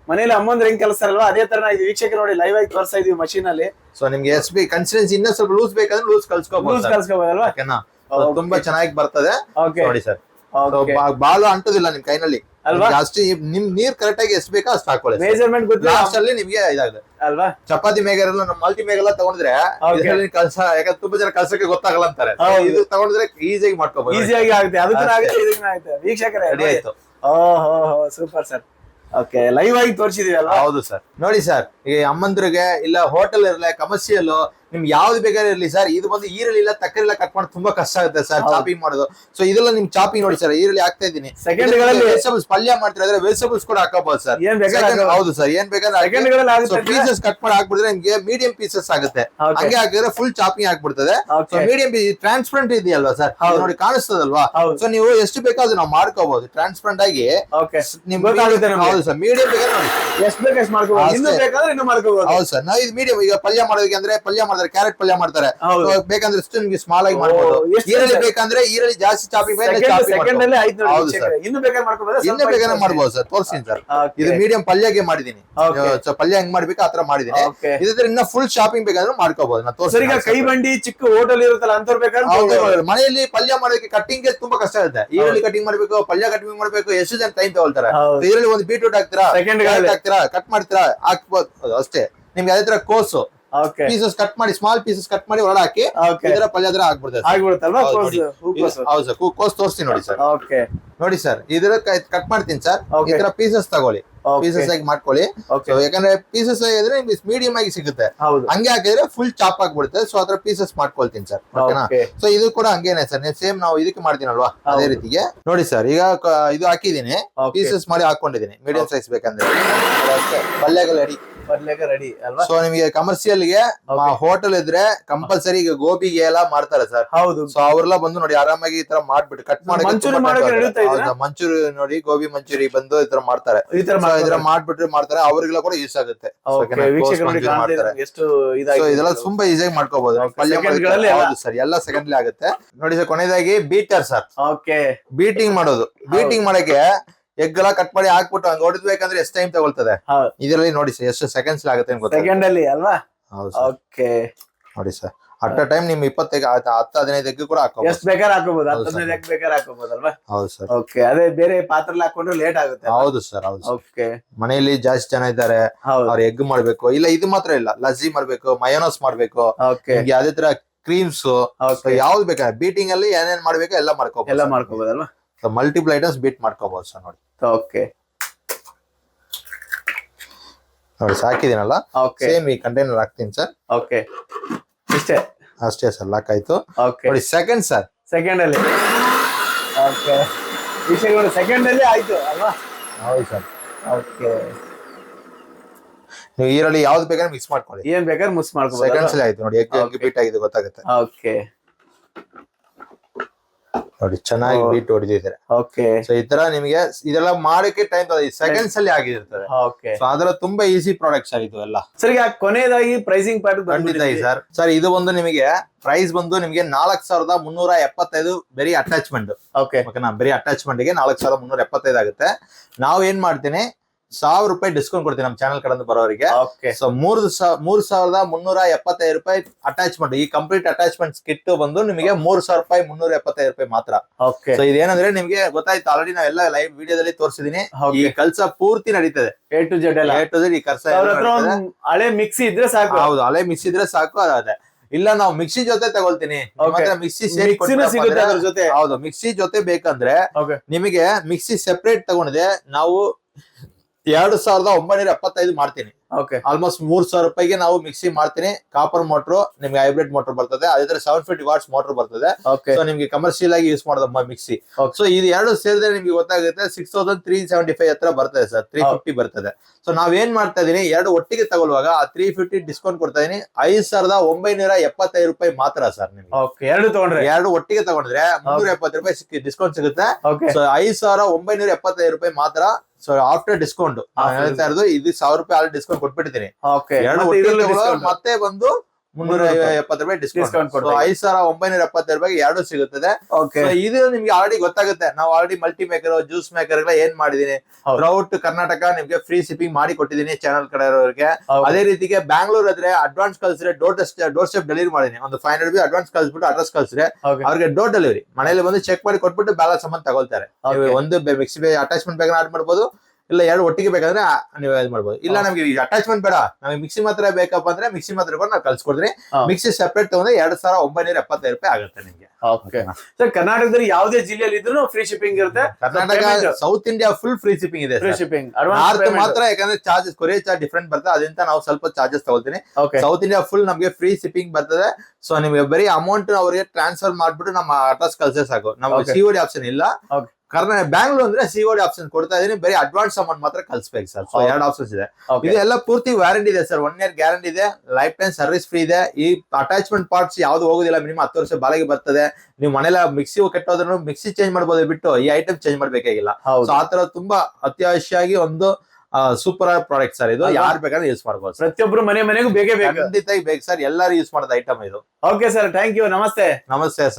ಮನೇಲಿ ಅಮ್ಮಂದ್ರ ಹೆಂಗ್ ಕಲಿಸ್ತಾರಲ್ವಾ? ಅದೇ ತರ ನಾವು ಇದು ವೀಕ್ಷಕರು ನೋಡಿ ಲೈವ್ ಆಗಿ ತೋರಿಸ್ತಾ ಇದೀವಿ ಮಷೀನ್ ಅಲ್ಲಿ. ಸೊ ನಿಮ್ಗೆ ಎಸ್ ಬಿ ಕನ್ಸಿಸ್ಟೆನ್ಸಿ ಇನ್ನೂ ಸ್ವಲ್ಪ ಲೂಸ್ ಬೇಕಂದ್ರೆ ಲೂಸ್ ಕಲ್ಸ್ಕೋಬಹುದು ಲೂಸ್ ಕಲ್ಸ್ಕೋಬಹುದು ಅಲ್ವಾ ಓಕೆನಾ? Okay. ತುಂಬಾ ಚೆನ್ನಾಗಿ ಬರ್ತದೆ. ಓಕೆ ನೋಡಿ ಸರ್. ಬಾಲು ಅಂಟೋದಿಲ್ಲ ನಿಮ್ ಕೈನಲ್ಲಿ. ಅಲ್ವಾ? ಜಾಸ್ತಿ ನಿಮ್ ನೀರ್ ಕರೆಕ್ಟ್ ಆಗಿ ಎಷ್ಟು ಬೇಕೋ ಅಷ್ಟು ಹಾಕೊಳ್ಳಿ ಮೇಜರ್ಮೆಂಟ್ ಗೊತ್ತಿಲ್ಲ. ಲಾಸ್ಟ್ ಅಲ್ಲಿ ನಿಮ್ಗೆ ಇದಾಗುತ್ತೆ. ಅಲ್ವಾ? ಚಪಾತಿ ಮೇಗರೆಲ್ಲ ನಮ್ಮ ಮಲ್ಟಿ ಮೇಗೆಲ್ಲ ತಗೊಂಡ್ರೆ. ಕಲ್ಸ ಯಾಕಂದ್ರೆ ತುಂಬಾ ಜನ ಕಲ್ಸಕ್ಕೆ ಗೊತ್ತಾಗಲ್ಲ ಅಂತಾರೆ. ಇದು ತಗೊಂಡ್ರೆ ಈಸಿಯಾಗಿ ಮಾಡ್ಕೋಬಹುದು ಈಸಿಯಾಗಿ ಆಗುತ್ತೆ. ಅದು ಅಷ್ಟೇ. ಆಗುತ್ತೆ ಇದಕ್ಕೂ ಆಗುತ್ತೆ. ವೀಕ್ಷಕರೇ ರೆಡಿ ಆಯ್ತು. ಓ ಹೋ ಹೋ ಸೂಪರ್ ಸರ್ ಓಕೆ ಲೈವ್ ಆಗಿ ತೋರಿಸಿದೀವಿ ಅಲ್ವಾ? ಹೌದು ಸರ್ ನೋಡಿ ಸರ್ ಈ ಅಮ್ಮಂದ್ರಿಗೆ ಇಲ್ಲ ಹೋಟೆಲ್ ಇರಲಿ ಕಮರ್ಷಿಯಲ್ ನಿಮ್ಗೆ ಯಾವ್ದು ಬೇಕಾದ್ರೆ ಇರಲಿ ಸರ್ ಇದು ಬಂದು ಈರುಳ್ಳಿ ಇಲ್ಲ ತಕ್ಕರಿ ಇಲ್ಲ ಕಟ್ ಮಾಡೋದು ತುಂಬಾ ಕಷ್ಟ ಆಗುತ್ತೆ ಸರ್ ಚಾಪಿಂಗ್ ಮಾಡೋದು. ಸೊ ಇದೆಲ್ಲ ನಿಮ್ ಚಾಪಿಂಗ್ ನೋಡಿ ಸರ್ ಈರುಳ್ಳಿ ಹಾಕ್ತಾ ಇದೀನಿ ವೆಜಿಟೇಬಲ್ಸ್ ಪಲ್ಯ ಮಾಡ್ತಿದ್ರೆ ವೆಜಿಟೇಬಲ್ಸ್ ಕೂಡ ಹಾಕೋಬಹುದು ಸರ್ ಬೇಕಾದ್ರೆ. ಹೌದು ಸರ್ ಏನ್ ಬೇಕಾದ್ರೆ ಪೀಸಸ್ ಕಟ್ ಮಾಡಿ ಹಾಕ್ಬಿಟ್ರೆ ನಿಮ್ಗೆ ಮೀಡಿಯಂ ಪೀಸಸ್ ಆಗುತ್ತೆ. ಹಂಗೆ ಹಾಕಿದ್ರೆ ಫುಲ್ ಚಾಪಿಂಗ್ ಆಗ್ಬಿಡ್ತದೆ. ಮೀಡಿಯಂ ಟ್ರಾನ್ಸ್ಪರೆಂಟ್ ಇದೆಯಲ್ವಾ ಸರ್. ನೋಡಿ ಕಾಣಿಸ್ತದಲ್ವಾ. ಸೊ ನೀವು ಎಷ್ಟು ಬೇಕೋ ಅದು ನಾವು ಮಾಡ್ಕೋಬಹುದು ಟ್ರಾನ್ಸ್ಪರೆಂಟ್ ಆಗಿ ಹೌದು ಸರ್ ಮೀಡಿಯಂ ಬೇಕಾದ್ರೆ ನೋಡಿ. ಎಷ್ಟು ಬೇಕಾದ್ರೆ ಮಾಡ್ಕೋಬಹುದು ಹೌದು ಸರ್ ನಾವು ಇದು ಮೀಡಿಯಂ ಈಗ ಪಲ್ಯ ಮಾಡೋದಕ್ಕೆ ಅಂದ್ರೆ ಪಲ್ಯ ಮಾಡ್ತಾರೆ ಕ್ಯಾರೆಟ್ ಪಲ್ಯ ಮಾಡ್ತಾರೆ. ಬೇಕಂದ್ರೆ ಇಷ್ಟು ನಿಮ್ಗೆ ಸ್ಮಾಲ್ ಆಗಿ ಮಾಡ್ಬೋದು. ಈರುಳ್ಳಿ ಬೇಕಂದ್ರೆ ಈರುಳ್ಳಿ ಜಾಸ್ತಿ ಚಾಪಿಂಗ್ ಮೇಲೆ ಹೌದು ಇನ್ನು ಬೇಕಾದ್ರೆ ಮಾಡ್ಬೋದು ಸರ್. ತೋರಿಸ್ತೀನಿ ಸರ್. ಇದು ಮೀಡಿಯಂ ಪಲ್ಯಗೆ ಮಾಡಿದೀನಿ. ಪಲ್ಯ ಹೆಂಗ್ ಮಾಡ್ಬೇಕು ಆತರ ಮಾಡಿದೀನಿ ಇದ್ರೆ ಇನ್ನ ಫುಲ್ ಶಾಪಿಂಗ್ ಬೇಕಾದ್ರೆ ಮಾಡ್ಕೋಬಹುದು ನಾ ಸರ್ ಈಗ ಕೈ ಬಂಡಿ ಚಿಕ್ಕ ಹೋಟೆಲ್ ಇರುತ್ತಲ್ಲ ಅಂತವ್ರು ಬೇಕಾದ್ರೆ ಮನೆಯಲ್ಲಿ ಪಲ್ಯ ಮಾಡೋಕೆ ಕಟ್ಟಿಂಗ್ ತುಂಬಾ ಕಷ್ಟ ಇರುತ್ತೆ. ಈರುಳ್ಳಿ ಕಟಿಂಗ್ ಮಾಡ್ಬೇಕು ಪಲ್ಯ ಕಟಿಂಗ್ ಮಾಡ್ಬೇಕು ಎಷ್ಟು ಜನ ಟೈಮ್ ತಗೊಳ್ತಾರೆ? ಇದರಲ್ಲಿ ಒಂದು ಬೀಟ್ರೂಟ್ ಹಾಕ್ತೀರಾ? ಹಾಕ್ತೀರಾ? ಕಟ್ ಮಾಡ್ತೀರಾ? ಹಾಕ್ಬೋದು. ಅಷ್ಟೇ. ನಿಮ್ಗೆ ಅದೇ ತರ ಕೋಸು. ಪೀಸಸ್ ಕಟ್ ಮಾಡಿ ಸ್ಮಾಲ್ ಪೀಸಸ್ ಕಟ್ ಮಾಡಿ ಒಳ ಹಾಕಿ ಇದರ ಪಲ್ಯ ಆಗ್ಬಿಡ್ತದೆ. ಆಗ್ಬಿಡುತ್ತಲ್ವಾ ಹೌದು ಸರ್ ಹೂಕೋಸ್ ತೋರಿಸ್ತೀನಿ ನೋಡಿ ಸರ್ ಓಕೆ ನೋಡಿ ಸರ್ ಇದ್ರ ಕಟ್ ಮಾಡ್ತೀನಿ ಸರ್. ಈ ತರ ಪೀಸಸ್ ತಗೊಳ್ಳಿ. ಪೀಸಸ್ ಆಗಿ ಮಾಡ್ಕೊಳ್ಳಿ. ಯಾಕಂದ್ರೆ ಪೀಸಸ್ ಆಗಿದ್ರೆ ನಿಮ್ಗೆ ಮೀಡಿಯಂ ಆಗಿ ಸಿಗುತ್ತೆ. ಹಂಗೆ ಹಾಕಿದ್ರೆ ಫುಲ್ ಚಾಪ್ ಆಗ್ಬಿಡುತ್ತೆ. ಸೊ ಅದ್ರ ಪೀಸಸ್ ಮಾಡ್ಕೊಳ್ತೀನಿ ಸರ್ ಓಕೆನಾ. ಸೊ ಇದು ಕೂಡ ಹಂಗೇನೆ ಸರ್ ಸೇಮ್ ನಾವು ಇದಕ್ಕೆ ಮಾಡ್ತೀನಲ್ವಾ? ಅದೇ. ರೀತಿಗೆ. ನೋಡಿ ಸರ್ ಈಗ ಇದು ಹಾಕಿದೀನಿ ಪೀಸಸ್ ಮಾಡಿ ಹಾಕೊಂಡಿದೀನಿ ಮೀಡಿಯಂ ಸೈಜ್ ಬೇಕಂದ್ರೆ. ಪಲ್ಯಗಳು ರೆಡಿ ಅಲ್ವಾ? ಸೊ ನಿಮಗೆ ಕಮರ್ಷಿಯಲ್ಗೆ. ಹೋಟೆಲ್ ಇದ್ರೆ ಕಂಪಲ್ಸರಿ ಈಗ ಗೋಬಿಗೆ ಎಲ್ಲ ಮಾಡ್ತಾರೆ ಸರ್ ಹೌದು. ಸೊ ಅವ್ರೆಲ್ಲ ಬಂದು ನೋಡಿ ಆರಾಮಾಗಿ ಈ ತರ ಮಾಡ್ಬಿಟ್ಟು ಕಟ್ ಮಾಡಿ ಮಂಚೂರಿ ನೋಡಿ ಗೋಬಿ ಮಂಚೂರಿ ಬಂದು ಈ ತರ ಮಾಡ್ತಾರೆ. ಈ ತರ ಮಾಡ್ಬಿಟ್ರೆ ಮಾಡ್ತಾರೆ ಅವ್ರಿಗೆಲ್ಲ ಕೂಡ ಯೂಸ್ ಆಗುತ್ತೆ. ಎಷ್ಟು ಇದೆಲ್ಲ ತುಂಬಾ ಈಸಿಯಾಗಿ ಮಾಡ್ಕೋಬಹುದು ಸರ್ ಎಲ್ಲ ಸೆಕೆಂಡ್ ಆಗುತ್ತೆ. ನೋಡಿ ಸರ್ ಕೊನೆಯದಾಗಿ ಬೀಟರ್ ಸರ್ ಓಕೆ ಬೀಟಿಂಗ್ ಮಾಡೋದು. ಬೀಟಿಂಗ್ ಮಾಡಕ್ಕೆ ಎಗ್ ಎಲ್ಲ ಕಟ್ ಮಾಡಿ ಹಾಕ್ಬಿಟ್ಟು ಹಂಗ ಹೊಡಿದ್ಬೇಕಂದ್ರೆ ಎಷ್ಟು ಟೈಮ್ ತಗೊಳ್ತದೆ? ಇದರಲ್ಲಿ ನೋಡಿ ಸರ್ ಎಷ್ಟು ಸೆಕೆಂಡ್ಸ್ ಆಗುತ್ತೆ ಸೆಕೆಂಡ್ ಅಲ್ಲಿ ಅಲ್ವಾ? ಓಕೆ ನೋಡಿ ಸರ್. ಅಟ್ ಅ ಟೈಮ್ ನಿಮ್ ಇಪ್ಪತ್ತೈದು ಹತ್ತು ಹದಿನೈದಕ್ಕೆ ಎಗ್ ಕೂಡ ಹಾಕೋಬಹುದು ಎಷ್ಟು ಬೇಕಾದ್ರೆ ಹಾಕೋಬಹುದು ಹತ್ತು ಹದಿನೈದಕ್ಕೆ ಬೇಕಾದ್ರೆ ಹಾಕೋಬಹುದಲ್ವಾ ಹೌದು ಸರ್. ಓಕೆ ಅದೇ ಬೇರೆ ಪಾತ್ರೆಲಿ ಹಾಕೊಂಡ್ರೆ ಲೇಟ್ ಆಗುತ್ತೆ ಹೌದು ಸರ್ ಹೌದು ಓಕೆ ಮನೆಯಲ್ಲಿ ಜಾಸ್ತಿ ಜನ ಇದ್ದಾರೆ. ಅವ್ರ ಎಗ್ ಮಾಡ್ಬೇಕು. ಇಲ್ಲ ಇದು ಮಾತ್ರ ಇಲ್ಲ. ಲಸ್ಸಿ ಮಾಡ್ಬೇಕು ಮಯೋನಸ್ ಮಾಡ್ಬೇಕು. ಯಾವ್ದೇ ತರ ಕ್ರೀಮ್ಸ್ ಯಾವ್ದು ಬೇಕಾದ್ರೆ ಬೀಟಿಂಗ್ ಅಲ್ಲಿ ಏನೇನ್ ಮಾಡ್ಬೇಕು ಎಲ್ಲ ಮಾಡ್ಕೋಬಹುದು ಎಲ್ಲ ಮಾಡ್ಕೋಬಹುದಲ್ವಾ ಮಲ್ಟಿಪಲ್ ಐಟಮ್ಸ್ ಬೀಟ್ ಮಾಡ್ಕೋಬಹುದು ಸರ್ ನೋಡಿ. ಓಕೆ ನೋಡಿ ಸಾಕಿದೀನಲ್ಲ ಓಕೆ ಸೇಮ್ ಈ ಕಂಟೈನರ್ ಹಾಕ್ತೀನಿ ಸರ್. ಓಕೆ ಇಷ್ಟೇ ಅಷ್ಟೇ ಸರ್ ಲಾಕ್ ಆಯ್ತು. ನೋಡಿ ಸೆಕೆಂಡ್ ಸರ್ ಸೆಕೆಂಡ್ ಅಲ್ಲಿ. ಓಕೆ ವಿಷಯಗಳು ಸೆಕೆಂಡ್ ಅಲ್ಲಿ ಆಯ್ತು ಅಲ್ವಾ? ಹೌದು ಸರ್ ಓಕೆ ನೀವು ಈರುಳ್ಳಿ ಯಾವ್ದು ಬೇಕಾದ್ರೆ ಮಿಕ್ಸ್ ಮಾಡ್ಕೊಳ್ಳಿ. ಏನ್ ಬೇಕಾದ್ರೆ ಮಿಸ್ ಸೆಕೆಂಡ್ಸ್ ಮಾಡ್ಕೋಬಹುದು ಅಲ್ಲಿ ಆಯ್ತು ನೋಡಿ ಎಗ್ ಬಿಟ್ ಆಗಿದೆ ಗೊತ್ತಾಗುತ್ತೆ. ಓಕೆ ನೋಡಿ ಚೆನ್ನಾಗಿ. ಬೀಟ್ ಹೊಡೆದಿದ್ದಾರೆ. ಓಕೆ ಸೊ ಈ ತರ ನಿಮಗೆ ಇದೆಲ್ಲ ಮಾಡಕ್ಕೆ ಟೈಮ್ ಸೆಕೆಂಡ್ಸ್ ಅಲ್ಲಿ ಆಗಿರ್ತದೆ ಓಕೆ ಸೊ ಅದರ ತುಂಬಾ ಈಸಿ ಪ್ರಾಡಕ್ಟ್ಸ್ ಆಗಿತ್ತು ಎಲ್ಲ. ಸರಿ ಈಗ ಕೊನೆಯದಾಗಿ ಪ್ರೈಸಿಂಗ್ ಪಾರ್ಟ್ ಖಂಡಿತ ಸರ್ ಸರ್ ಇದು ಒಂದು ನಿಮಗೆ ಪ್ರೈಸ್ ಬಂದು ನಿಮಗೆ ನಾಲ್ಕ್ ಸಾವಿರದ ಮುನ್ನೂರ ಎಪ್ಪತ್ತೈದು ಬರೀ ಅಟ್ಯಾಚ್ಮೆಂಟ್ ಓಕೆ ಓಕೆನಾ ಬರೀ ಅಟ್ಯಾಚ್ಮೆಂಟ್ಗೆ ನಾಲ್ಕು ಸಾವಿರದ ಮುನ್ನೂರ ಎಪ್ಪತ್ತೈದು ಆಗುತ್ತೆ. ನಾವು ಏನ್ ಮಾಡ್ತೀನಿ ಸಾವಿರ ರೂಪಾಯಿ ಡಿಸ್ಕೌಂಟ್ ಕೊಡ್ತೀನಿ ನಮ್ಮ ಚಾನಲ್ ಕಡೆಯಿಂದ ಬರೋರಿಗೆ. ಸೊ ಮೂರ್ ಮೂರ್ ಸಾವಿರದ ಮುನ್ನೂರ ಎಪ್ಪತ್ತೈದು ರೂಪಾಯಿ ಅಟ್ಯಾಚ್ಮೆಂಟ್ ಈ ಕಂಪ್ಲೀಟ್ ಅಟ್ಯಾಚ್ಮೆಂಟ್ ಕಿಟ್ ಬಂದು ನಿಮಗೆ ಮೂರ್ ಸಾವಿರ ರೂಪಾಯಿ ಮುನ್ನೂರ ಎಪ್ಪತ್ತೈದು ರೂಪಾಯಿ ಮಾತ್ರ. ಓಕೆ ಸೊ ಇದೇನಂದ್ರೆ ನಿಮಗೆ ಗೊತ್ತಾಯ್ತು ಆಲ್ರೆಡಿ ನಾವೆಲ್ಲ ಲೈವ್ ವಿಡಿಯೋದಲ್ಲಿ ತೋರಿಸಿದೀನಿ. ಈ ಕೆಲಸ ಪೂರ್ತಿ ನಡೀತದೆ. ಎ ಟು ಜೆಡ್ ಎಲ್ಲ. ಎ ಟು ಜೆಡ್ ಈ ಕರ್ಸ ಹಳೆ ಮಿಕ್ಸಿ ಇದ್ರೆ ಸಾಕು. ಹೌದು ಹಳೆ ಮಿಕ್ಸಿ ಇದ್ರೆ ಸಾಕು ಅದೇ. ಇಲ್ಲ ನಾವು ಮಿಕ್ಸಿ ಜೊತೆ ತಗೊಳ್ತೀನಿ. ಮಿಕ್ಸಿ ಜೊತೆ. ಹೌದು ಮಿಕ್ಸಿ ಜೊತೆ ಬೇಕಂದ್ರೆ ನಿಮಗೆ ಮಿಕ್ಸಿ ಸೆಪರೇಟ್ ತಗೊಂಡಿದೆ. ನಾವು ಎರಡು ಸಾವಿರದ ಒಂಬೈನೂರ ಎಪ್ಪತ್ತೈದು ಮಾಡ್ತೀನಿ. ಆಲ್ಮೋಸ್ಟ್ ಮೂರ್ ಸಾವಿರ ರೂಪಾಯಿಗೆ ನಾವು ಮಿಕ್ಸಿ ಮಾಡ್ತೀನಿ. ಕಾಪರ್ ಮೋಟರ್ ನಿಮ್ಗೆ ಹೈಬ್ರಿಡ್ ಮೋಟರ್ ಬರ್ತದೆ. ಅದೇ ತರ ಸೆವೆನ್ ಫಿಫ್ಟಿ ವಾಟ್ಸ್ ಮೋಟರ್ ಬರ್ತದೆ. ಸೊ ನಿಮ್ಗೆ ಕಮರ್ಷಿಯಲ್ ಆಗಿ ಯೂಸ್ ಮಾಡೋದಮ್ಮ ಮಿಕ್ಸಿ. ಸೊ ಇದು ಎರಡು ಸೇರಿದ್ರೆ ನಿಮ್ಗೆ ಗೊತ್ತಾಗುತ್ತೆ six thousand three seventy five ಹತ್ರ ಬರ್ತದೆ ಸರ್. ತ್ರೀ ಫಿಫ್ಟಿ ಬರ್ತದೆ. ಸೊ ನಾವ್ ಏನ್ ಮಾಡ್ತಾ ಇದೀನಿ ಎರಡು ಒಟ್ಟಿಗೆ ತಗೊಳ್ಳುವಾಗ ಆ ತ್ರೀ ಫಿಫ್ಟಿ ಡಿಸ್ಕೌಂಟ್ ಕೊಡ್ತಾ ಇದೀನಿ. ಐದ್ ಸಾವಿರದ ಒಂಬೈನೂರ ಎಪ್ಪತ್ತೈದು ರೂಪಾಯಿ ಮಾತ್ರ ಸರ್ ನಿಮ್ಗೆ. ಎರಡು ತಗೊಂಡ್ರೆ? ಎರಡು ಒಟ್ಟಿಗೆ ತಗೊಂಡ್ರೆ ಮುನ್ನೂರ ಎಪ್ಪತ್ತು ರೂಪಾಯಿ ಸಿಕ್ಕಿ ಡಿಸ್ಕೌಂಟ್ ಸಿಗುತ್ತೆ. ಸೊ ಐದ್ ಸಾವಿರ ಒಂಬೈನೂರ ಎಪ್ಪತ್ತೈದು ರೂಪಾಯಿ ಮಾತ್ರ. ಸೊ ಆಫ್ಟರ್ ಡಿಸ್ಕೌಂಟ್ ಹೇಳ್ತಾ ಇರೋದು ಇದು ಸಾವಿರ ರೂಪಾಯಿ ಆಲ್ರೆಡಿ ಡಿಸ್ಕೌಂಟ್ ಓಕೆ ಮತ್ತೆ ಬಂದು ಮುನ್ನೂರ ಎಪ್ಪತ್ತು ರೂಪಾಯಿ ಡಿಸ್ಕೌಂಟ್. ಐದು ಸಾವಿರ ಒಂಬೈನೂರ ಎಪ್ಪತ್ತೈದು ರೂಪಾಯಿ ಎರಡು ಸಿಗುತ್ತದೆ. ಇದು ನಿಮ್ಗೆ ಆಲ್ರೆಡಿ ಗೊತ್ತಾಗುತ್ತೆ. ನಾವು already multi maker juice maker ಏನ್ ಮಾಡಿದೀನಿ? ಪ್ರೌಟ್ ಥ್ರೌಟ್ ಕರ್ನಾಟಕ ನಿಮ್ಗೆ ಫ್ರೀ ಶಿಪ್ಪಿಂಗ್ ಮಾಡಿ ಕೊಟ್ಟಿದ್ದೀನಿ ಚಾನಲ್ ಕಡೆ ಇರೋರಿಗೆ ಅದೇ ರೀತಿಗೆ ಬ್ಯಾಂಗ್ಳೂರ್ ಆದ್ರೆ ಅಡ್ವಾನ್ಸ್ ಕಳ್ಸಿದ್ರೆ ಡೋರ್ ಡೋರ್ ಸ್ಟೆಪ್ ಡೆಲಿವರಿ ಮಾಡಿದೀನಿ. ಒಂದು ಫೈವ್ ಹಂಡ್ರೆಡ್ ಅಡ್ವಾನ್ಸ್ ಕಳ್ಸ್ಬಿಟ್ಟು ಅಡ್ರೆಸ್ ಕಳ್ಸಿದ್ರೆ ಅವ್ರಿಗೆ ಡೋರ್ ಡೆಲಿವರಿ ಮನೇಲಿ ಬಂದು ಚೆಕ್ ಮಾಡಿ ಕೊಟ್ಬಿಟ್ಟು ಬ್ಯಾಲೆನ್ಸ್ ಅಮೌಂಟ್ ತಗೊಳ್ತಾರೆ. ಒಂದು ಮಿಕ್ಸಿ ಅಟ್ಯಾಚ್ಮೆಂಟ್ ಬೇಗ ಆಡ್ ಮಾಡ್ಬೋದು. ಇಲ್ಲ ಎರಡು ಒಟ್ಟಿಗೆ ಬೇಕಾದ್ರೆ ನೀವು ಇದು ಮಾಡ್ಬೋದು. ಇಲ್ಲ ನಮ್ಗೆ ಅಟ್ಯಾಚ್ಮೆಂಟ್ ಬೇಡ. ನಮಗೆ ಮಿಕ್ಸಿ ಮಾತ್ರ ಬೇಕಪ್ಪ ಅಂದ್ರೆ ಮಿಕ್ಸಿ ಮಾತ್ರ ಕೂಡ ನಾವು ಕಲ್ಸ್ಕೊಡ್ತೀನಿ. ಮಿಕ್ಸಿ ಸೆಪರೇಟ್ ತಗೊಂಡ್ರೆ ಎರಡ್ ಸಾವಿರ ಒಂಬೈನೂರ ಎಪ್ಪತ್ತೈದು ರೂಪಾಯಿ ಆಗುತ್ತೆ ನಿಮ್ಗೆ. ಸರ್ ಕರ್ನಾಟಕದಲ್ಲಿ ಯಾವುದೇ ಜಿಲ್ಲೆಯಲ್ಲಿ ಇದ್ರೂ ಫ್ರೀ ಶಿಪ್ಪಿಂಗ್ ಇರುತ್ತೆ. Karnataka south India full free shipping ಇದೆ ಫ್ರೀ ಶಿಪ್ಪಿಂಗ್ ನಾರ್ತ್ ಮಾತ್ರ ಯಾಕಂದ್ರೆ ಚಾರ್ಜಸ್ ಕೊರಿಯರ್ ಚಾರ್ಜ್ ಡಿಫ್ರೆಂಟ್ ಬರ್ತದೆ. ಅದರಿಂದ ನಾವು ಸ್ವಲ್ಪ ಚಾರ್ಜಸ್ ತಗೊಳ್ತೀನಿ. ಸೌತ್ ಇಂಡಿಯಾ ಫುಲ್ ನಮಗೆ ಫ್ರೀ ಶಿಪ್ಪಿಂಗ್ ಬರ್ತದೆ. ಸೊ ನಿಮಗೆ ಬರೀ ಅಮೌಂಟ್ ಅವರಿಗೆ ಟ್ರಾನ್ಸ್ಫರ್ ಮಾಡ್ಬಿಟ್ಟು ನಮ್ಮ ಅಡ್ರೆಸ್ ಕಳ್ಸೇ ಸಾಕು. ನಮಗೆ ಸಿ ಸಿಒಡಿ ಆಪ್ಷನ್ ಇಲ್ಲ. ಕರ್ನಾಟಕ ಬ್ಯಾಂಗ್ಳೂರ್ ಅಂದ್ರೆ ಸಿಒಡಿ ಆಪ್ಷನ್ ಕೊಡ್ತಾ ಇದೀನಿ ಬರೀ ಅಡ್ವಾನ್ಸ್ ಅಮೌಂಟ್ ಮಾತ್ರ ಕಲ್ಸ್ಬೇಕು ಸರ್ ಸೊ ಎರಡು ಆಪ್ಷನ್ಸ್ ಇದೆ. ಇದೆಲ್ಲ ಪೂರ್ತಿ ವ್ಯಾರಂಟಿ ಇದೆ ಸರ್ ಒನ್ ಇಯರ್ ಗ್ಯಾರಂಟಿ ಇದೆ. ಲೈಫ್ ಟೈಮ್ ಸರ್ವಿಸ್ ಫ್ರೀ ಇದೆ. ಈ ಅಟ್ಯಾಚ್ಮೆಂಟ್ ಪಾರ್ಟ್ಸ್ ಯಾವ್ದು ಹೋಗೋದಿಲ್ಲ ಮಿನಿಮಮ್ ಹತ್ತು ವರ್ಷ ಬಾಳಿಗೆ ಬರ್ತದೆ. ನೀವು ಮನೆಲ್ಲ ಮಿಕ್ಸಿ ಕೆಟ್ಟೋದ್ರೂ ಮಿಕ್ಸಿ ಚೇಂಜ್ ಮಾಡ್ಬೋದು. ಬಿಟ್ಟು ಈ ಐಟಮ್ ಚೇಂಜ್ ಮಾಡ್ಬೇಕಾಗಿಲ್ಲ. ಸೊ ಆತರ ತುಂಬಾ ಅತ್ಯಾವಶ್ಯವಾಗಿ ಒಂದು ಸೂಪರ್ ಪ್ರಾಡಕ್ಟ್ ಸರ್ ಇದು? ಯಾರು ಬೇಕಾದ್ರೆ ಯೂಸ್ ಮಾಡ್ಬೋದು ಪ್ರತಿಯೊಬ್ಬರು ಪ್ರತಿಯೊಬ್ರು ಮನೆ ಮನೆಗೂ ಬೇಕೇ ಬೇಕು. ಖಂಡಿತ ಬೇಕು ಸರ್ ಎಲ್ಲರೂ ಯೂಸ್ ಮಾಡೋದು ಐಟಮ್ ಇದು. ಓಕೆ ಸರ್ ಥ್ಯಾಂಕ್ ಯು ನಮಸ್ತೆ. ನಮಸ್ತೆ ಸರ್